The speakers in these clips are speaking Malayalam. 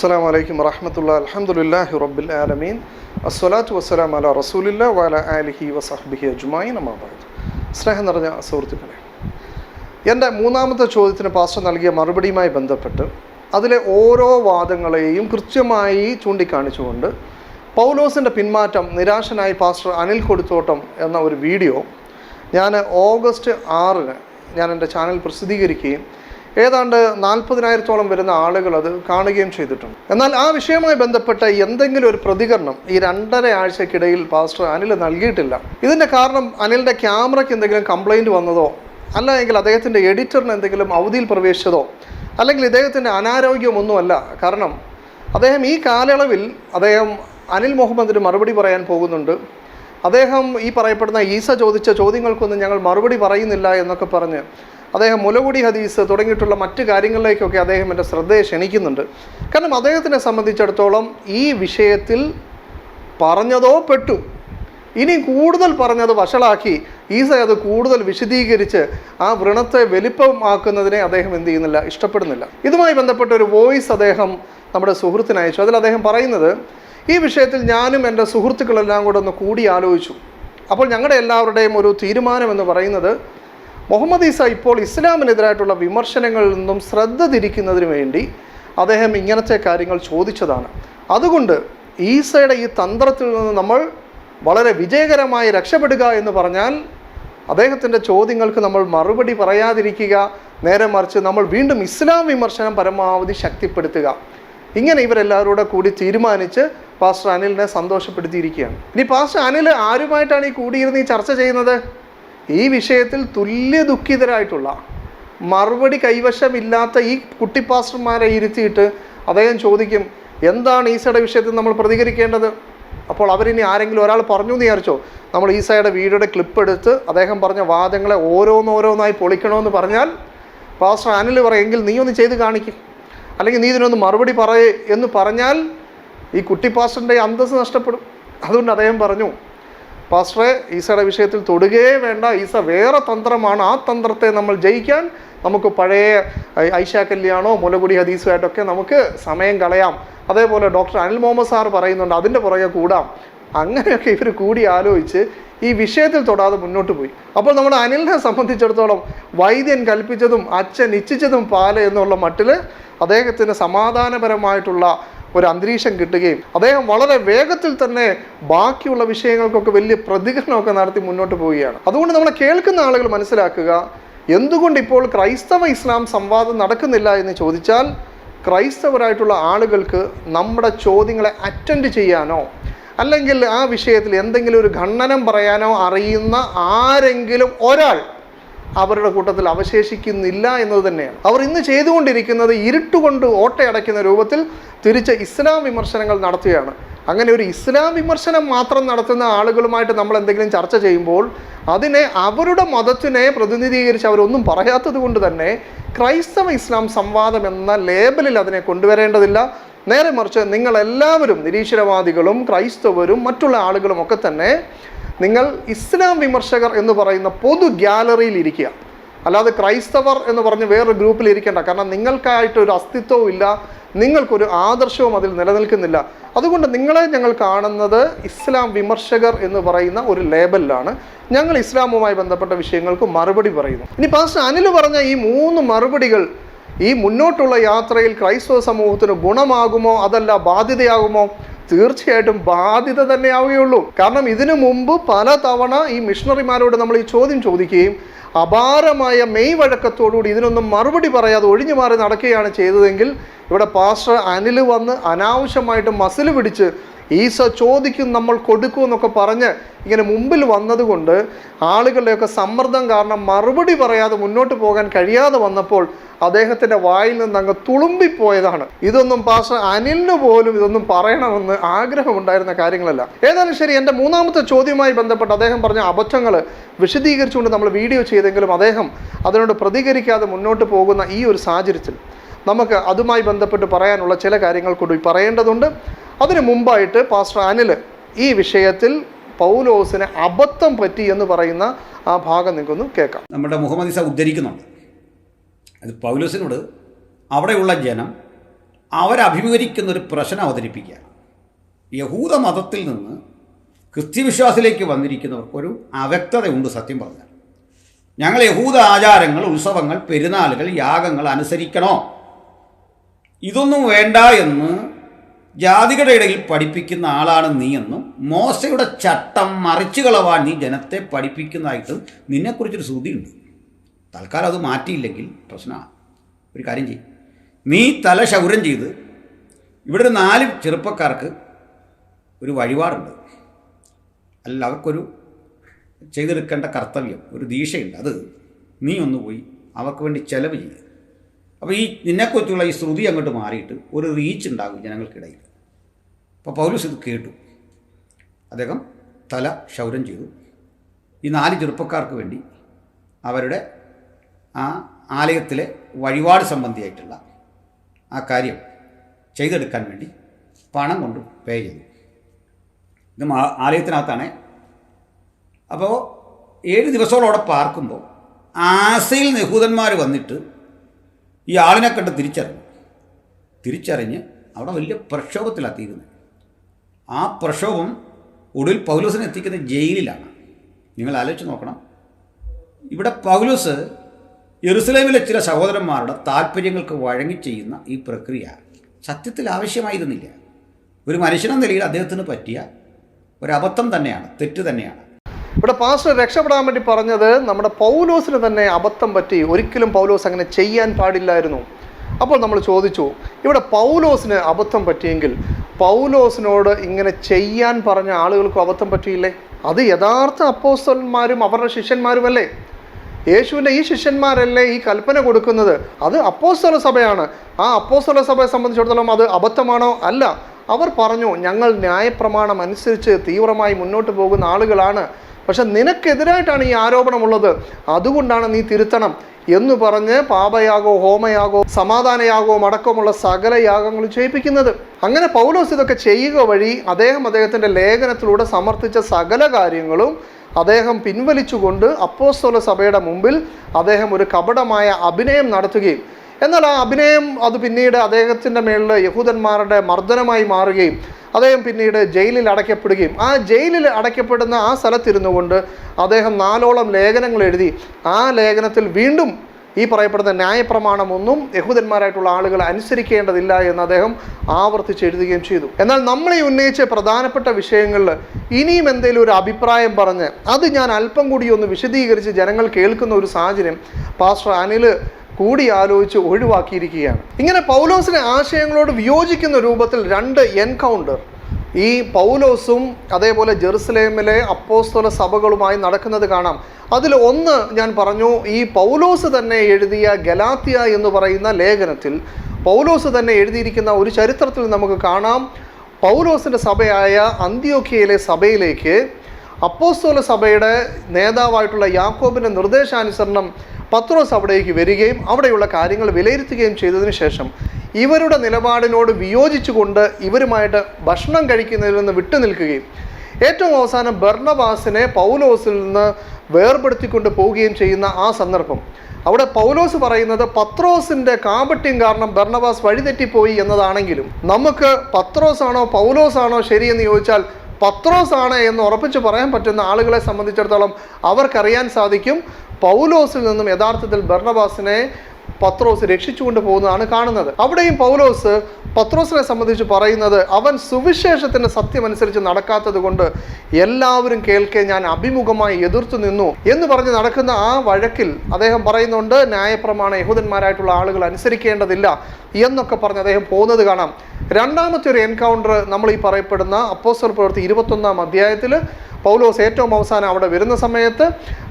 അസ്സാം വലൈക്കും വറഹമത്തുള്ള അലഹമുല്ലാഹി റബ്ബിൽ ആലമീൻ. അസ്വലാത്തു വസ്സലാം അല റസൂലില്ല വല ആലിഹി വസഹബിഹി അജുമായി നമാബാദ് സ്നേഹം നിറഞ്ഞ സുഹൃത്തുക്കളെ എന്റെ മൂന്നാമത്തെ ചോദ്യത്തിന് പാസ്റ്റർ നൽകിയ മറുപടിയുമായി ബന്ധപ്പെട്ട് അതിലെ ഓരോ വാദങ്ങളെയും കൃത്യമായി ചൂണ്ടിക്കാണിച്ചുകൊണ്ട് പൗലോസിന്റെ പിന്മാറ്റം നിരാശനായി പാസ്റ്റർ അനിൽ കൊടുത്തോട്ടം എന്ന ഒരു വീഡിയോ ഞാൻ ഓഗസ്റ്റ് ആറിന് ഞാൻ എന്റെ ചാനൽ പ്രസിദ്ധീകരിക്കുകയും ഏതാണ്ട് നാൽപ്പതിനായിരത്തോളം വരുന്ന ആളുകൾ അത് കാണുകയും ചെയ്തിട്ടുണ്ട്. എന്നാൽ ആ വിഷയവുമായി ബന്ധപ്പെട്ട എന്തെങ്കിലും ഒരു പ്രതികരണം ഈ രണ്ടര ആഴ്ചക്കിടയിൽ പാസ്റ്റർ അനിൽ നൽകിയിട്ടില്ല. ഇതിന്റെ കാരണം അനിലിന്റെ ക്യാമറയ്ക്ക് എന്തെങ്കിലും കംപ്ലൈന്റ് വന്നതോ അല്ല എങ്കിൽ അദ്ദേഹത്തിന്റെ എഡിറ്ററിന് എന്തെങ്കിലും അവധിയിൽ പ്രവേശിച്ചതോ അല്ലെങ്കിൽ ഇദ്ദേഹത്തിന്റെ അനാരോഗ്യമൊന്നുമല്ല കാരണം അദ്ദേഹം ഈ കാലയളവിൽ അദ്ദേഹം അനിൽ മുഹമ്മദിന് മറുപടി പറയാൻ പോകുന്നുണ്ട്. അദ്ദേഹം ഈ പറയപ്പെടുന്ന ഈസ ചോദിച്ച ചോദ്യങ്ങൾക്കൊന്നും ഞങ്ങൾ മറുപടി പറയുന്നില്ല എന്നൊക്കെ പറഞ്ഞ് അദ്ദേഹം മുലകുടി ഹദീസ് തുടങ്ങിയിട്ടുള്ള മറ്റു കാര്യങ്ങളിലേക്കൊക്കെ അദ്ദേഹം എന്റെ ശ്രദ്ധയെ ക്ഷണിക്കുന്നുണ്ട്. കാരണം അദ്ദേഹത്തിനെ സംബന്ധിച്ചിടത്തോളം ഈ വിഷയത്തിൽ പറഞ്ഞതോ പെട്ടു. ഇനി കൂടുതൽ പറഞ്ഞത് വഷളാക്കി. ഈസ അത് കൂടുതൽ വിശദീകരിച്ച് ആ വ്രണത്തെ വലിപ്പമാക്കുന്നതിനെ അദ്ദേഹം എന്ത് ചെയ്യുന്നില്ല ഇഷ്ടപ്പെടുന്നില്ല. ഇതുമായി ബന്ധപ്പെട്ട ഒരു വോയിസ് അദ്ദേഹം നമ്മുടെ സുഹൃത്തിന് അയച്ചു. അതിൽ അദ്ദേഹം പറയുന്നത് ഈ വിഷയത്തിൽ ഞാനും എന്റെ സുഹൃത്തുക്കളെല്ലാം കൂടെ ഒന്ന് കൂടി ആലോചിച്ചു അപ്പോൾ ഞങ്ങളുടെ എല്ലാവരുടെയും ഒരു തീരുമാനം എന്ന് പറയുന്നത് മുഹമ്മദ് ഈസ ഇപ്പോൾ ഇസ്ലാമിനെതിരായിട്ടുള്ള വിമർശനങ്ങളിൽ നിന്നും ശ്രദ്ധ തിരിക്കുന്നതിന് വേണ്ടി അദ്ദേഹം ഇങ്ങനത്തെ കാര്യങ്ങൾ ചോദിച്ചതാണ്. അതുകൊണ്ട് ഈസയുടെ ഈ തന്ത്രത്തിൽ നിന്ന് നമ്മൾ വളരെ വിജയകരമായി രക്ഷപ്പെടുക എന്ന് പറഞ്ഞാൽ അദ്ദേഹത്തിന്റെ ചോദ്യങ്ങൾക്ക് നമ്മൾ മറുപടി പറയാതിരിക്കുക നേരെ മറിച്ച് നമ്മൾ വീണ്ടും ഇസ്ലാം വിമർശനം പരമാവധി ശക്തിപ്പെടുത്തുക. ഇങ്ങനെ ഇവരെല്ലാവരോടെ കൂടി തീരുമാനിച്ച് പാസ്റ്റർ അനിലിനെ സന്തോഷപ്പെടുത്തിയിരിക്കുകയാണ്. ഇനി പാസ്റ്റർ അനിൽ ആരുമായിട്ടാണ് ഈ കൂടിയിരുന്ന് ഈ ചർച്ച ചെയ്യുന്നത്? ഈ വിഷയത്തിൽ തുല്യ ദുഃഖിതരായിട്ടുള്ള മറുപടി കൈവശമില്ലാത്ത ഈ കുട്ടി പാസ്റ്റർമാരെ ഇരുത്തിയിട്ട് അദ്ദേഹം ചോദിക്കും എന്താണ് ഈസയുടെ വിഷയത്തിൽ നമ്മൾ പ്രതികരിക്കേണ്ടത്? അപ്പോൾ അവരിനി ആരെങ്കിലും ഒരാൾ പറഞ്ഞു എന്ന് വിചാരിച്ചോ? നമ്മൾ ഈസയുടെ വീഡിയോയുടെ ക്ലിപ്പ് എടുത്ത് അദ്ദേഹം പറഞ്ഞ വാദങ്ങളെ ഓരോന്നോരോന്നായി പൊളിക്കണമെന്ന് പറഞ്ഞാൽ പാസ്റ്റർ അനിൽ പറയെങ്കിൽ നീ ഒന്ന് ചെയ്ത് കാണിക്കും. അല്ലെങ്കിൽ നീ ഇതിനൊന്ന് മറുപടി പറയേ എന്ന് പറഞ്ഞാൽ ഈ കുട്ടി പാസ്റ്ററിന്റെ അന്തസ്സ് നഷ്ടപ്പെടും. അതുകൊണ്ട് അദ്ദേഹം പറഞ്ഞു പാസ്റ്ററെ ഈസയുടെ വിഷയത്തിൽ തൊടുകയേ വേണ്ട. ഈസ വേറെ തന്ത്രമാണ്. ആ തന്ത്രത്തെ നമ്മൾ ജയിക്കാൻ നമുക്ക് പഴയ ഐഷാ കല്യാണോ മുലകുടി ഹദീസുമായിട്ടൊക്കെ നമുക്ക് സമയം കളയാം. അതേപോലെ ഡോക്ടർ അനിൽ മുഹമ്മദ് സാർ പറയുന്നുണ്ട് അതിന്റെ പുറകെ കൂടാം. അങ്ങനെയൊക്കെ ഇവർ കൂടി ആലോചിച്ച് ഈ വിഷയത്തിൽ തൊടാതെ മുന്നോട്ട് പോയി. അപ്പോൾ നമ്മുടെ അനിലിനെ സംബന്ധിച്ചിടത്തോളം വൈദ്യൻ കൽപ്പിച്ചതും അച്ഛൻ ഇച്ഛിച്ചതും പാല എന്നുള്ള മട്ടിൽ അദ്ദേഹത്തിന് സമാധാനപരമായിട്ടുള്ള ഒരു അന്തരീക്ഷം കിട്ടുകയും അദ്ദേഹം വളരെ വേഗത്തിൽ തന്നെ ബാക്കിയുള്ള വിഷയങ്ങൾക്കൊക്കെ വലിയ പ്രതികരണമൊക്കെ നടത്തി മുന്നോട്ട് പോവുകയാണ്. അതുകൊണ്ട് നമ്മൾ കേൾക്കുന്ന ആളുകൾ മനസ്സിലാക്കുക എന്തുകൊണ്ട് ഇപ്പോൾ ക്രൈസ്തവ ഇസ്ലാം സംവാദം നടക്കുന്നില്ല എന്ന് ചോദിച്ചാൽ ക്രൈസ്തവരായിട്ടുള്ള ആളുകൾക്ക് നമ്മുടെ ചോദ്യങ്ങളെ അറ്റൻഡ് ചെയ്യാനോ അല്ലെങ്കിൽ ആ വിഷയത്തിൽ എന്തെങ്കിലും ഒരു ഖണ്ഡനം പറയാനോ അറിയുന്ന ആരെങ്കിലും ഒരാൾ അവരുടെ കൂട്ടത്തിൽ അവശേഷിക്കുന്നില്ല എന്നത് തന്നെയാണ്. അവർ ഇന്ന് ചെയ്തുകൊണ്ടിരിക്കുന്നത് ഇരുട്ടുകൊണ്ട് ഓട്ടയടയ്ക്കുന്ന രൂപത്തിൽ തിരിച്ച് ഇസ്ലാം വിമർശനങ്ങൾ നടത്തുകയാണ്. അങ്ങനെ ഒരു ഇസ്ലാം വിമർശനം മാത്രം നടത്തുന്ന ആളുകളുമായിട്ട് നമ്മൾ എന്തെങ്കിലും ചർച്ച ചെയ്യുമ്പോൾ അതിനെ അവരുടെ മതത്തിനെ പ്രതിനിധീകരിച്ച് അവരൊന്നും പറയാത്തത് കൊണ്ട് തന്നെ ക്രൈസ്തവ ഇസ്ലാം സംവാദം എന്ന ലേബലിൽ അതിനെ കൊണ്ടുവരേണ്ടതില്ല. നേരെ മറിച്ച് നിങ്ങളെല്ലാവരും നിരീശ്വരവാദികളും ക്രൈസ്തവരും മറ്റുള്ള ആളുകളും ഒക്കെ തന്നെ നിങ്ങൾ ഇസ്ലാം വിമർശകർ എന്ന് പറയുന്ന പൊതു ഗ്യാലറിയിൽ ഇരിക്കുക. അല്ലാതെ ക്രൈസ്തവർ എന്ന് പറഞ്ഞ് വേറൊരു ഗ്രൂപ്പിൽ ഇരിക്കേണ്ട. കാരണം നിങ്ങൾക്കായിട്ട് ഒരു അസ്തിത്വവും ഇല്ല. നിങ്ങൾക്കൊരു ആദർശവും അതിൽ നിലനിൽക്കുന്നില്ല. അതുകൊണ്ട് നിങ്ങളെ ഞങ്ങൾ കാണുന്നത് ഇസ്ലാം വിമർശകർ എന്ന് പറയുന്ന ഒരു ലേബലിലാണ്. ഞങ്ങൾ ഇസ്ലാമുമായി ബന്ധപ്പെട്ട വിഷയങ്ങൾക്ക് മറുപടി പറയുന്നു. ഇനി പാസ്റ്റർ അനിൽ പറഞ്ഞ ഈ മൂന്ന് മറുപടികൾ ഈ മുന്നോട്ടുള്ള യാത്രയിൽ ക്രൈസ്തവ സമൂഹത്തിന് ഗുണമാകുമോ? അതല്ല ബാധ്യതയാകുമോ? തീർച്ചയായിട്ടും ബാധ്യത തന്നെ തന്നെയാവുകയുള്ളൂ. കാരണം ഇതിനു മുമ്പ് പല തവണ ഈ മിഷണറിമാരോട് നമ്മൾ ഈ ചോദ്യം ചോദിക്കുകയും അപാരമായ മെയ് വഴക്കത്തോടുകൂടി ഇതിനൊന്നും മറുപടി പറയാതെ ഒഴിഞ്ഞു മാറി നടക്കുകയാണ് ചെയ്തതെങ്കിൽ ഇവിടെ പാസ്റ്റർ അനിൽ വന്ന് അനാവശ്യമായിട്ട് മസിൽ പിടിച്ച് ഈസ ചോദിക്കും നമ്മൾ കൊടുക്കും എന്നൊക്കെ പറഞ്ഞ് ഇങ്ങനെ മുമ്പിൽ വന്നതുകൊണ്ട് ആളുകളുടെയൊക്കെ സമ്മർദ്ദം കാരണം മറുപടി പറയാതെ മുന്നോട്ട് പോകാൻ കഴിയാതെ വന്നപ്പോൾ അദ്ദേഹത്തിന്റെ വായിൽ നിന്ന് അങ്ങ് തുളുമ്പിപ്പോയതാണ്. ഇതൊന്നും പാസ്റ്റർ അനിലിന് പോലും ഇതൊന്നും പറയണമെന്ന് ആഗ്രഹമുണ്ടായിരുന്ന കാര്യങ്ങളല്ല. ഏതായാലും ശരി എന്റെ മൂന്നാമത്തെ ചോദ്യവുമായി ബന്ധപ്പെട്ട് അദ്ദേഹം പറഞ്ഞ അബദ്ധങ്ങൾ വിശദീകരിച്ചുകൊണ്ട് നമ്മൾ വീഡിയോ ചെയ്തെങ്കിലും അദ്ദേഹം അതിനോട് പ്രതികരിക്കാതെ മുന്നോട്ട് പോകുന്ന ഈ ഒരു സാഹചര്യത്തിൽ നമുക്ക് അതുമായി ബന്ധപ്പെട്ട് പറയാനുള്ള ചില കാര്യങ്ങൾ കൂടി പറയേണ്ടതുണ്ട്. അതിനു മുമ്പായിട്ട് പാസ്റ്റർ അനിൽ ഈ വിഷയത്തിൽ പൗലോസിന് അബദ്ധം പറ്റി എന്ന് പറയുന്ന ആ ഭാഗം നിങ്ങൾക്കൊന്ന് കേൾക്കാം. നമ്മുടെ മുഹമ്മദ് ഇസ ഉദ്ധരിക്കുന്നുണ്ട്. അത് പൗലോസിനോട് അവിടെയുള്ള ജനം അവരഭിമുഖീകരിക്കുന്ന ഒരു പ്രശ്നം അവതരിപ്പിക്കുക. യഹൂദ മതത്തിൽ നിന്ന് ക്രിസ്ത്യവിശ്വാസത്തിലേക്ക് വന്നിരിക്കുന്നവർക്ക് ഒരു അവ്യക്തതയുണ്ട് സത്യം പറഞ്ഞാൽ. ഞങ്ങൾ യഹൂദ ആചാരങ്ങൾ ഉത്സവങ്ങൾ പെരുന്നാളുകൾ യാഗങ്ങൾ അനുസരിക്കണോ? ഇതൊന്നും വേണ്ട എന്ന് ജാതികളുടെ ഇടയിൽ പഠിപ്പിക്കുന്ന ആളാണ് നീ എന്നും മോശയുടെ ചട്ടം മറിച്ചു കളവാൻ നീ ജനത്തെ പഠിപ്പിക്കുന്നതായിട്ടും നിന്നെക്കുറിച്ചൊരു ശ്രുതിയുണ്ട്. തൽക്കാലം അത് മാറ്റിയില്ലെങ്കിൽ പ്രശ്നമാണ് ഒരു കാര്യം ചെയ്യും. നീ തല ശൗരം ചെയ്ത് ഇവിടെ ഒരു നാല് ചെറുപ്പക്കാർക്ക് ഒരു വഴിപാടുണ്ട്. അല്ല അവർക്കൊരു ചെയ്തെടുക്കേണ്ട കർത്തവ്യം ഒരു ദീക്ഷയുണ്ട്. അത് നീ ഒന്ന് പോയി അവർക്ക് വേണ്ടി ചെലവ് ചെയ്യുക അപ്പോൾ ഈ നിന്നെക്കുറിച്ചുള്ള ഈ ശ്രുതി അങ്ങോട്ട് മാറിയിട്ട് ഒരു റീച്ച് ഉണ്ടാകും ജനങ്ങൾക്കിടയിൽ. അപ്പോൾ പൗലൂസ് ഇത് കേട്ടു. അദ്ദേഹം തല ക്ഷൗരം ചെയ്തു. ഈ നാല് ചെറുപ്പക്കാർക്ക് വേണ്ടി അവരുടെ ആ ആലയത്തിലെ വഴിപാട് സംബന്ധിയായിട്ടുള്ള ആ കാര്യം ചെയ്തെടുക്കാൻ വേണ്ടി പണം കൊണ്ട് പേ ചെയ്തു. ഇത് ആലയത്തിനകത്താണ്. അപ്പോൾ ഏഴ് ദിവസങ്ങളോടെ പാർക്കുമ്പോൾ ആസയിൽ യഹൂദന്മാർ വന്നിട്ട് ഈ ആളിനെ കണ്ട് തിരിച്ചറിഞ്ഞു. തിരിച്ചറിഞ്ഞ് അവിടെ വലിയ പ്രക്ഷോഭത്തിലാണ് തീരുന്നത് ആ പ്രക്ഷോഭം ഒടുവിൽ പൗലോസിനെ എത്തിക്കുന്ന ജയിലിലാണ്. നിങ്ങൾ ആലോചിച്ച് നോക്കണം. ഇവിടെ പൗലോസ് യെറുസലേമിലെ ചില സഹോദരന്മാരുടെ താല്പര്യങ്ങൾക്ക് വഴങ്ങി ചെയ്യുന്ന ഈ പ്രക്രിയ സത്യത്തിൽ ആവശ്യമായിരുന്നില്ല. ഒരു മനുഷ്യനെന്ന നിലയിൽ അദ്ദേഹത്തിന് പറ്റിയ ഒരു അബദ്ധം തന്നെയാണ് തെറ്റ് തന്നെയാണ്. ഇവിടെ പാസ്റ്റർ രക്ഷപ്പെടാൻ വേണ്ടി പറഞ്ഞത് നമ്മുടെ പൗലോസിന് തന്നെ അബദ്ധം പറ്റി. ഒരിക്കലും പൗലോസ് അങ്ങനെ ചെയ്യാൻ പാടില്ലായിരുന്നു. അപ്പോൾ നമ്മൾ ചോദിച്ചു ഇവിടെ പൗലോസിന് അബദ്ധം പറ്റിയെങ്കിൽ പൗലോസിനോട് ഇങ്ങനെ ചെയ്യാൻ പറഞ്ഞ ആളുകൾക്കും അബദ്ധം പറ്റിയില്ലേ? അത് യഥാർത്ഥ അപ്പോസ്തലന്മാരും അവരുടെ ശിഷ്യന്മാരുമല്ലേ? യേശുവിന്റെ ഈ ശിഷ്യന്മാരല്ലേ ഈ കൽപ്പന കൊടുക്കുന്നത്? അത് അപ്പോസ്തല സഭയാണ്. ആ അപ്പോസ്തല സഭയെ സംബന്ധിച്ചിടത്തോളം അത് അബദ്ധമാണോ? അല്ല. അവർ പറഞ്ഞു ഞങ്ങൾ ന്യായപ്രമാണം അനുസരിച്ച് തീവ്രമായി മുന്നോട്ട് പോകുന്ന ആളുകളാണ്. പക്ഷെ നിനക്കെതിരായിട്ടാണ് ഈ ആരോപണമുള്ളത്. അതുകൊണ്ടാണ് നീ തിരുത്തണം എന്ന് പറഞ്ഞ് പാപയാഗോ ഹോമയാഗോ സമാധാനയാഗോ അടക്കമുള്ള സകല യാഗങ്ങളും ചെയ്യിപ്പിക്കുന്നത്. അങ്ങനെ പൗലോസ് ഇതൊക്കെ ചെയ്യുക വഴി അദ്ദേഹം അദ്ദേഹത്തിന്റെ ലേഖനത്തിലൂടെ സമർത്ഥിച്ച സകല കാര്യങ്ങളും അദ്ദേഹം പിൻവലിച്ചുകൊണ്ട് അപ്പോസ്തോല സഭയുടെ മുമ്പിൽ അദ്ദേഹം ഒരു കപടമായ അഭിനയം നടത്തുകയും എന്നാൽ ആ അഭിനയം അത് പിന്നീട് അദ്ദേഹത്തിന്റെ മേളിൽ യഹൂദന്മാരുടെ മർദ്ദനമായി മാറുകയും അദ്ദേഹം പിന്നീട് ജയിലിൽ അടയ്ക്കപ്പെടുകയും ആ ജയിലിൽ അടയ്ക്കപ്പെടുന്ന ആ സ്ഥലത്തിരുന്നു കൊണ്ട് അദ്ദേഹം നാലോളം ലേഖനങ്ങൾ എഴുതി ആ ലേഖനത്തിൽ വീണ്ടും ഈ പറയപ്പെടുന്ന ന്യായപ്രമാണമൊന്നും യഹൂദന്മാരായിട്ടുള്ള ആളുകൾ അനുസരിക്കേണ്ടതില്ല എന്ന് അദ്ദേഹം ആവർത്തിച്ച് എഴുതുകയും ചെയ്തു. എന്നാൽ നമ്മളെ ഉന്നയിച്ച പ്രധാനപ്പെട്ട വിഷയങ്ങളിൽ ഇനിയും എന്തെങ്കിലും ഒരു അഭിപ്രായം പറഞ്ഞ് അത് ഞാൻ അല്പം കൂടി ഒന്ന് വിശദീകരിച്ച് ജനങ്ങൾ കേൾക്കുന്ന ഒരു സാഹചര്യം പാസ്റ്റർ അനിൽ കൂടി ആലോചിച്ച് ഒഴിവാക്കിയിരിക്കുകയാണ്. ഇങ്ങനെ പൗലോസിനെ ആശയങ്ങളോട് വിയോജിക്കുന്ന രൂപത്തിൽ രണ്ട് എൻകൗണ്ടർ. ഈ പൗലോസും അതേപോലെ ജെറുസലേമിലെ അപ്പോസ്തല സഭകളുമായി നടക്കുന്നത് കാണാം. അതിൽ ഒന്ന് ഞാൻ പറഞ്ഞു ഈ പൗലോസ് തന്നെ എഴുതിയ ഗലാത്തിയ എന്ന് പറയുന്ന ലേഖനത്തിൽ പൗലോസ് തന്നെ എഴുതിയിരിക്കുന്ന ഒരു ചരിത്രത്തിൽ നമുക്ക് കാണാം. പൗലോസിന്റെ സഭയായ അന്ത്യോക്കിയയിലെ സഭയിലേക്ക് അപ്പോസ്തോല സഭയുടെ നേതാവായിട്ടുള്ള യാക്കോബിന്റെ നിർദ്ദേശാനുസരണം പത്രോസ് അവിടേക്ക് വരികയും അവിടെയുള്ള കാര്യങ്ങൾ വിലയിരുത്തുകയും ചെയ്തതിനു ശേഷം ഇവരുടെ നിലപാടിനോട് വിയോജിച്ചുകൊണ്ട് ഇവരുമായിട്ട് ഭക്ഷണം കഴിക്കുന്നതിൽ നിന്ന് വിട്ടുനിൽക്കുകയും ഏറ്റവും അവസാനം ബർണബാസിനെ പൗലോസിൽ നിന്ന് വേർപെടുത്തിക്കൊണ്ട് പോവുകയും ചെയ്യുന്ന ആ സന്ദർഭം. അവിടെ പൗലോസ് പറയുന്നത് പത്രോസിന്റെ കാപട്യം കാരണം ബർണബാസ് വഴിതെറ്റിപ്പോയി എന്നതാണെങ്കിലും നമുക്ക് പത്രോസാണോ പൗലോസാണോ ശരിയെന്ന് ചോദിച്ചാൽ പത്രോസാണ് എന്ന് ഉറപ്പിച്ച് പറയാൻ പറ്റുന്ന ആളുകളെ സംബന്ധിച്ചിടത്തോളം അവർക്കറിയാൻ സാധിക്കും. പൗലോസിൽ നിന്നും യഥാർത്ഥത്തിൽ ബർണബാസിനെ പത്രോസ് രക്ഷിച്ചുകൊണ്ട് പോകുന്നതാണ് കാണുന്നത്. അവിടെയും പൗലോസ് പത്രോസിനെ സംബന്ധിച്ച് പറയുന്നത് അവൻ സുവിശേഷത്തിന്റെ സത്യമനുസരിച്ച് നടക്കാത്തത് കൊണ്ട് എല്ലാവരും കേൾക്കെ ഞാൻ അഭിമുഖമായി എതിർത്തു നിന്നു എന്ന് പറഞ്ഞ് നടക്കുന്ന ആ വഴക്കിൽ അദ്ദേഹം പറയുന്നുണ്ട് ന്യായപ്രമാണ യഹൂദന്മാരായിട്ടുള്ള ആളുകൾ അനുസരിക്കേണ്ടതില്ല എന്നൊക്കെ പറഞ്ഞ് അദ്ദേഹം പോകുന്നത് കാണാം. രണ്ടാമത്തെ ഒരു എൻകൗണ്ടർ നമ്മൾ ഈ പറയപ്പെടുന്ന അപ്പോസ്റ്റൽ പ്രവൃത്തി ഇരുപത്തൊന്നാം അധ്യായത്തിൽ പൗലോസ് ഏറ്റവും അവസാനം അവിടെ വരുന്ന സമയത്ത്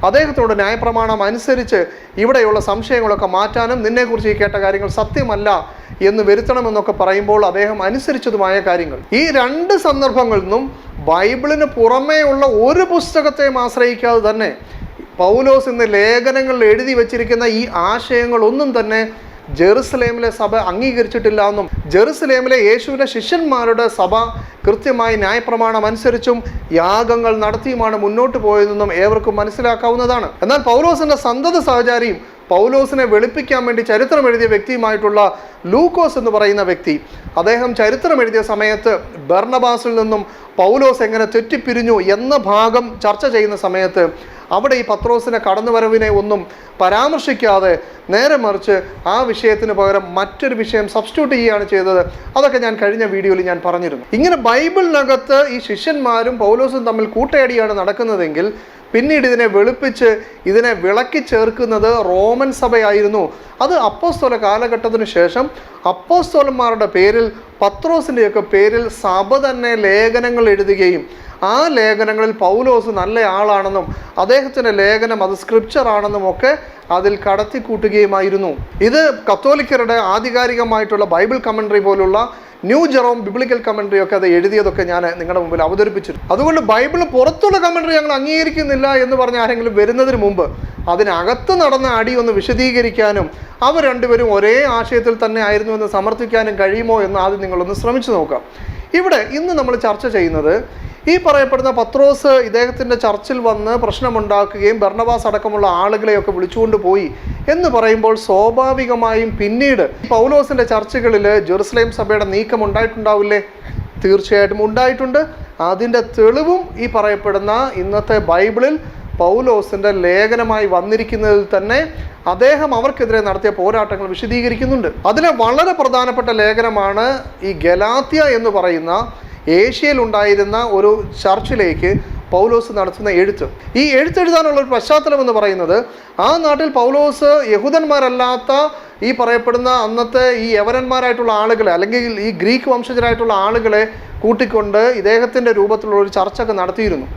അദ്ദേഹത്തോട് ന്യായപ്രമാണം അനുസരിച്ച് ഇവിടെയുള്ള സംശയങ്ങളൊക്കെ മാറ്റാനും നിന്നെക്കുറിച്ച് ഈ കേട്ട കാര്യങ്ങൾ സത്യമല്ല എന്ന് വരുത്തണമെന്നൊക്കെ പറയുമ്പോൾ അദ്ദേഹം അനുസരിച്ചതുമായ കാര്യങ്ങൾ. ഈ രണ്ട് സന്ദർഭങ്ങളിൽ നിന്നും ബൈബിളിന് പുറമേയുള്ള ഒരു പുസ്തകത്തെയും ആശ്രയിക്കാതെ തന്നെ പൗലോസ് ഇന്ന് ലേഖനങ്ങളിൽ എഴുതി വച്ചിരിക്കുന്ന ഈ ആശയങ്ങളൊന്നും തന്നെ ജെറുസലേമിലെ സഭ അംഗീകരിച്ചിട്ടില്ല എന്നും ജെറുസലേമിലെ യേശുവിന്റെ ശിഷ്യന്മാരുടെ സഭ കൃത്യമായി ന്യായപ്രമാണം അനുസരിച്ചും യാഗങ്ങൾ നടത്തിയുമാണ് മുന്നോട്ട് പോയതെന്നും ഏവർക്കും മനസ്സിലാക്കാവുന്നതാണ്. എന്നാൽ പൗലോസിന്റെ സന്തത സഹചാരിയും പൗലോസിനെ വെളുപ്പിക്കാൻ വേണ്ടി ചരിത്രം എഴുതിയ വ്യക്തിയുമായിട്ടുള്ള ലൂക്കോസ് എന്ന് പറയുന്ന വ്യക്തി അദ്ദേഹം ചരിത്രം എഴുതിയ സമയത്ത് ബർണബാസിൽ നിന്നും പൗലോസ് എങ്ങനെ തെറ്റിപ്പിരിഞ്ഞു എന്ന ഭാഗം ചർച്ച ചെയ്യുന്ന സമയത്ത് അവിടെ ഈ പത്രോസിനെ കടന്നുവരവിനെ ഒന്നും പരാമർശിക്കാതെ നേരെ മറിച്ച് ആ വിഷയത്തിന് പകരം മറ്റൊരു വിഷയം സബ്സ്റ്റിറ്റ്യൂട്ട് ചെയ്യുകയാണ് ചെയ്തത്. അതൊക്കെ ഞാൻ കഴിഞ്ഞ വീഡിയോയിൽ ഞാൻ പറഞ്ഞിരുന്നു. ഇങ്ങനെ ബൈബിളിനകത്ത് ഈ ശിഷ്യന്മാരും പൗലോസും തമ്മിൽ കൂട്ടയടിയാണ് നടക്കുന്നതെങ്കിൽ പിന്നീട് ഇതിനെ വെളുപ്പിച്ച് ഇതിനെ വിളക്കി ചേർക്കുന്നത് റോമൻ സഭയായിരുന്നു. അത് അപ്പോസ്തോല കാലഘട്ടത്തിന് ശേഷം അപ്പോസ്തോലന്മാരുടെ പേരിൽ പത്രോസിന്റെയൊക്കെ പേരിൽ സഭ തന്നെ ലേഖനങ്ങൾ എഴുതുകയും ആ ലേഖനങ്ങളിൽ പൗലോസ് നല്ല ആളാണെന്നും അദ്ദേഹത്തിന്റെ ലേഖനം അത് സ്ക്രിപ്ചർ ആണെന്നും ഒക്കെ അതിൽ കടത്തിക്കൂട്ടുകയുമായിരുന്നു. ഇത് കത്തോലിക്കരുടെ ആധികാരികമായിട്ടുള്ള ബൈബിൾ കമൻട്രി പോലുള്ള ന്യൂ ജെറോം ബിബ്ലിക്കൽ കമൻട്രി ഒക്കെ അത് എഴുതിയതൊക്കെ ഞാൻ നിങ്ങളുടെ മുമ്പിൽ അവതരിപ്പിച്ചിരുന്നു. അതുകൊണ്ട് ബൈബിൾ പുറത്തുള്ള കമൻട്രി ഞങ്ങൾ അംഗീകരിക്കുന്നില്ല എന്ന് പറഞ്ഞ് ആരെങ്കിലും വരുന്നതിന് മുമ്പ് അതിനകത്ത് നടന്ന അടി ഒന്ന് വിശദീകരിക്കാനും അവർ രണ്ടുപേരും ഒരേ ആശയത്തിൽ തന്നെ ആയിരുന്നു എന്ന് സമർത്ഥിക്കാനും കഴിയുമോ എന്ന് ആദ്യം നിങ്ങളൊന്ന് ശ്രമിച്ചു നോക്കാം. ഇവിടെ ഇന്ന് നമ്മൾ ചർച്ച ചെയ്യുന്നത് ഈ പറയപ്പെടുന്ന പത്രോസ് ഇദ്ദേഹത്തിന്റെ ചർച്ചിൽ വന്ന് പ്രശ്നമുണ്ടാക്കുകയും ഭരണവാസ് അടക്കമുള്ള ആളുകളെയൊക്കെ വിളിച്ചുകൊണ്ട് പോയി എന്ന് പറയുമ്പോൾ സ്വാഭാവികമായും പിന്നീട് പൗലോസിന്റെ ചർച്ചുകളിൽ ജെറുസലേം സഭയുടെ നീക്കം ഉണ്ടായിട്ടുണ്ടാവില്ലേ? തീർച്ചയായിട്ടും ഉണ്ടായിട്ടുണ്ട്. അതിന്റെ തെളിവും ഈ പറയപ്പെടുന്ന ഇന്നത്തെ ബൈബിളിൽ പൗലോസിന്റെ ലേഖനമായി വന്നിരിക്കുന്നതിൽ തന്നെ അദ്ദേഹം അവർക്കെതിരെ നടത്തിയ പോരാട്ടങ്ങൾ വിശദീകരിക്കുന്നുണ്ട്. അതിലെ വളരെ പ്രധാനപ്പെട്ട ലേഖനമാണ് ഈ ഗലാത്യ എന്ന് പറയുന്ന ഏഷ്യയിൽ ഉണ്ടായിരുന്ന ഒരു ചർച്ചിലേക്ക് പൗലോസ് നടത്തുന്ന എഴുത്ത്. ഈ എഴുത്തെഴുതാനുള്ള ഒരു പശ്ചാത്തലം എന്ന് പറയുന്നത് ആ നാട്ടിൽ പൗലോസ് യഹൂദന്മാരല്ലാത്ത ഈ പറയപ്പെടുന്ന അന്നത്തെ ഈ യവനന്മാരായിട്ടുള്ള ആളുകളെ അല്ലെങ്കിൽ ഈ ഗ്രീക്ക് വംശജരായിട്ടുള്ള ആളുകളെ കൂട്ടിക്കൊണ്ട് ഇദ്ദേഹത്തിന്റെ രൂപത്തിലുള്ള ഒരു ചർച്ചയൊക്കെ നടത്തിയിരുന്നു.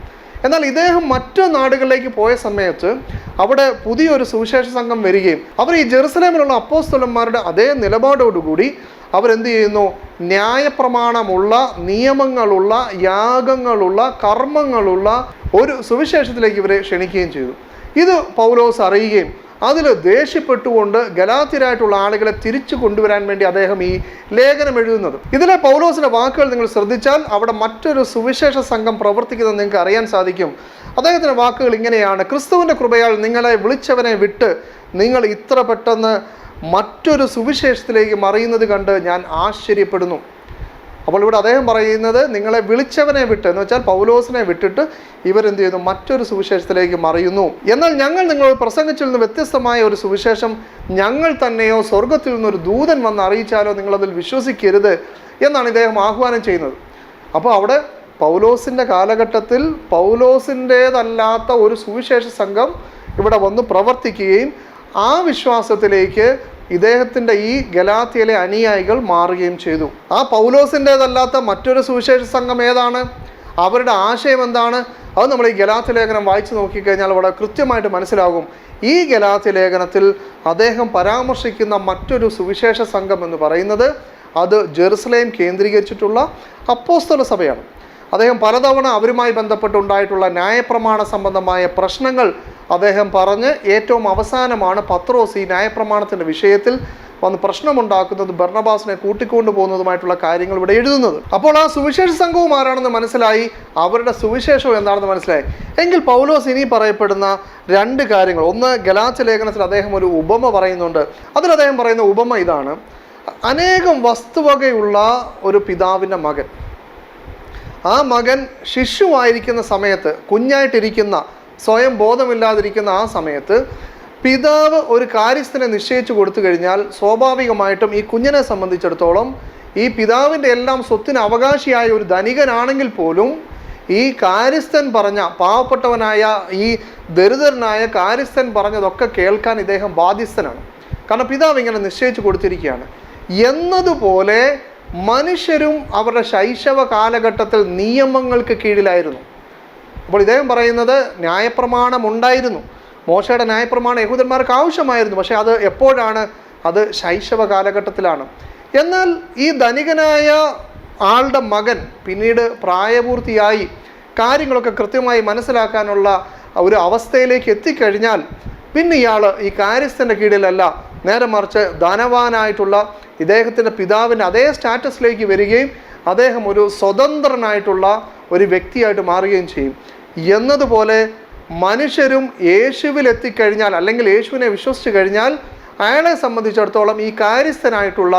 എന്നാൽ ഇദ്ദേഹം മറ്റ് നാടുകളിലേക്ക് പോയ സമയത്ത് അവിടെ പുതിയൊരു സുവിശേഷ സംഘം വരികയും അവർ ഈ ജെറുസലേമിലുള്ള അപ്പോസ്തലന്മാരുടെ അതേ നിലപാടോടുകൂടി അവരെന്ത് ചെയ്യുന്നു? ന്യായപ്രമാണമുള്ള നിയമങ്ങളുള്ള യാഗങ്ങളുള്ള കർമ്മങ്ങളുള്ള ഒരു സുവിശേഷത്തിലേക്ക് ഇവരെ ക്ഷണിക്കുകയും ചെയ്തു. ഇത് പൗലോസ് അറിയുകയും അതിൽ ദേഷ്യപ്പെട്ടുകൊണ്ട് ഗലാത്തിരായിട്ടുള്ള ആളുകളെ തിരിച്ചു കൊണ്ടുവരാൻ വേണ്ടി അദ്ദേഹം ഈ ലേഖനം എഴുതുന്നത്. ഇതിലെ പൗലോസിന്റെ വാക്കുകൾ നിങ്ങൾ ശ്രദ്ധിച്ചാൽ അവിടെ മറ്റൊരു സുവിശേഷ സംഘം പ്രവർത്തിക്കുന്നത് നിങ്ങൾക്ക് അറിയാൻ സാധിക്കും. അദ്ദേഹത്തിന്റെ വാക്കുകൾ ഇങ്ങനെയാണ്. ക്രിസ്തുവിന്റെ കൃപയാൽ നിങ്ങളെ വിളിച്ചവനെ വിട്ട് നിങ്ങൾ ഇത്ര പെട്ടെന്ന് മറ്റൊരു സുവിശേഷത്തിലേക്ക് മറിയുന്നത് കണ്ട് ഞാൻ ആശ്ചര്യപ്പെടുന്നു. അപ്പോൾ ഇവിടെ അദ്ദേഹം പറയുന്നത് നിങ്ങളെ വിളിച്ചവനെ വിട്ട് എന്ന് വെച്ചാൽ പൗലോസിനെ വിട്ടിട്ട് ഇവരെന്ത് ചെയ്യുന്നു? മറ്റൊരു സുവിശേഷത്തിലേക്ക് മറിയുന്നു. എന്നാൽ ഞങ്ങൾ നിങ്ങൾ പ്രസംഗിച്ചിൽ നിന്ന് വ്യത്യസ്തമായ ഒരു സുവിശേഷം ഞങ്ങൾ തന്നെയോ സ്വർഗത്തിൽ നിന്നൊരു ദൂതൻ വന്ന് അറിയിച്ചാലോ നിങ്ങളതിൽ വിശ്വസിക്കരുത് എന്നാണ് ഇദ്ദേഹം ആഹ്വാനം ചെയ്യുന്നത്. അപ്പോൾ അവിടെ പൗലോസിന്റെ കാലഘട്ടത്തിൽ പൗലോസിന്റേതല്ലാത്ത ഒരു സുവിശേഷ സംഘം ഇവിടെ വന്ന് പ്രവർത്തിക്കുകയും ആ വിശ്വാസത്തിലേക്ക് ഇദ്ദേഹത്തിന്റെ ഈ ഗലാത്തിയിലെ അനുയായികൾ മാറുകയും ചെയ്തു. ആ പൗലോസിന്റേതല്ലാത്ത മറ്റൊരു സുവിശേഷ സംഘം ഏതാണ്? അവരുടെ ആശയം എന്താണ്? അത് നമ്മൾ ഈ ഗലാത്തി ലേഖനം വായിച്ചു നോക്കിക്കഴിഞ്ഞാൽ അവിടെ കൃത്യമായിട്ട് മനസ്സിലാകും. ഈ ഗലാത്തി ലേഖനത്തിൽ അദ്ദേഹം പരാമർശിക്കുന്ന മറ്റൊരു സുവിശേഷ സംഘം എന്ന് പറയുന്നത് അത് ജെറുസലേം കേന്ദ്രീകരിച്ചിട്ടുള്ള അപ്പോസ്തല സഭയാണ്. അദ്ദേഹം പലതവണ അവരുമായി ബന്ധപ്പെട്ടുണ്ടായിട്ടുള്ള ന്യായപ്രമാണ സംബന്ധമായ പ്രശ്നങ്ങൾ അദ്ദേഹം പറഞ്ഞ് ഏറ്റവും അവസാനമാണ് പത്രോസ് ഈ ന്യായപ്രമാണത്തിന്റെ വിഷയത്തിൽ വന്ന് പ്രശ്നമുണ്ടാക്കുന്നത് ബർണബാസിനെ കൂട്ടിക്കൊണ്ടു പോകുന്നതുമായിട്ടുള്ള കാര്യങ്ങൾ ഇവിടെ എഴുതുന്നത്. അപ്പോൾ ആ സുവിശേഷ സംഘവും ആരാണെന്ന് മനസ്സിലായി? അവരുടെ സുവിശേഷം എന്താണെന്ന് മനസ്സിലായി? എങ്കിൽ പൗലോസ് ഇനി പറയപ്പെടുന്ന രണ്ട് കാര്യങ്ങൾ. ഒന്ന് ഗലാച്ച ലേഖനത്തിൽ അദ്ദേഹം ഒരു ഉപമ പറയുന്നുണ്ട്. അതിൽ അദ്ദേഹം പറയുന്ന ഉപമ ഇതാണ്. അനേകം വസ്തുവകയുള്ള ഒരു പിതാവിന്റെ മകൻ. ആ മകൻ ശിശുവായിരിക്കുന്ന സമയത്ത് കുഞ്ഞായിട്ടിരിക്കുന്ന സ്വയം ബോധമില്ലാതിരിക്കുന്ന ആ സമയത്ത് പിതാവ് ഒരു കാര്യസ്ഥനെ നിശ്ചയിച്ചു കൊടുത്തു കഴിഞ്ഞാൽ സ്വാഭാവികമായിട്ടും ഈ കുഞ്ഞിനെ സംബന്ധിച്ചിടത്തോളം ഈ പിതാവിന്റെ എല്ലാം സ്വത്തിന് അവകാശിയായ ഒരു ധനികനാണെങ്കിൽ പോലും ഈ കാര്യസ്ഥൻ പറഞ്ഞ പാവപ്പെട്ടവനായ ഈ ദരിദ്രനായ കാര്യസ്ഥൻ പറഞ്ഞതൊക്കെ കേൾക്കാൻ ഇദ്ദേഹം ബാധ്യസ്ഥനാണ്. കാരണം പിതാവ് ഇങ്ങനെ നിശ്ചയിച്ചു കൊടുത്തിരിക്കുകയാണ്. എന്നതുപോലെ മനുഷ്യരും അവരുടെ ശൈശവ കാലഘട്ടത്തിൽ നിയമങ്ങൾക്ക് കീഴിലായിരുന്നു. അപ്പോൾ ഇദ്ദേഹം പറയുന്നത് ന്യായപ്രമാണം ഉണ്ടായിരുന്നു. മോശയുടെ ന്യായപ്രമാണം യഹൂദന്മാർക്ക് ആവശ്യമായിരുന്നു. പക്ഷേ അത് എപ്പോഴാണ്? അത് ശൈശവ കാലഘട്ടത്തിലാണ്. എന്നാൽ ഈ ധനികനായ ആളുടെ മകൻ പിന്നീട് പ്രായപൂർത്തിയായി കാര്യങ്ങളൊക്കെ കൃത്യമായി മനസ്സിലാക്കാനുള്ള ഒരു അവസ്ഥയിലേക്ക് എത്തിക്കഴിഞ്ഞാൽ പിന്നെ ഇയാൾ ഈ കാര്യസ്ഥന്റെ കീഴിലല്ല നേരെ മറിച്ച് ധനവാനായിട്ടുള്ള ഇദ്ദേഹത്തിന്റെ പിതാവിന്റെ അതേ സ്റ്റാറ്റസിലേക്ക് വരികയും അദ്ദേഹം ഒരു സ്വതന്ത്രനായിട്ടുള്ള ഒരു വ്യക്തിയായിട്ട് മാറുകയും ചെയ്യും. എന്നതുപോലെ മനുഷ്യരും യേശുവിൽ എത്തിക്കഴിഞ്ഞാൽ അല്ലെങ്കിൽ യേശുവിനെ വിശ്വസിച്ച് കഴിഞ്ഞാൽ അയാളെ സംബന്ധിച്ചിടത്തോളം ഈ കാര്യസ്ഥനായിട്ടുള്ള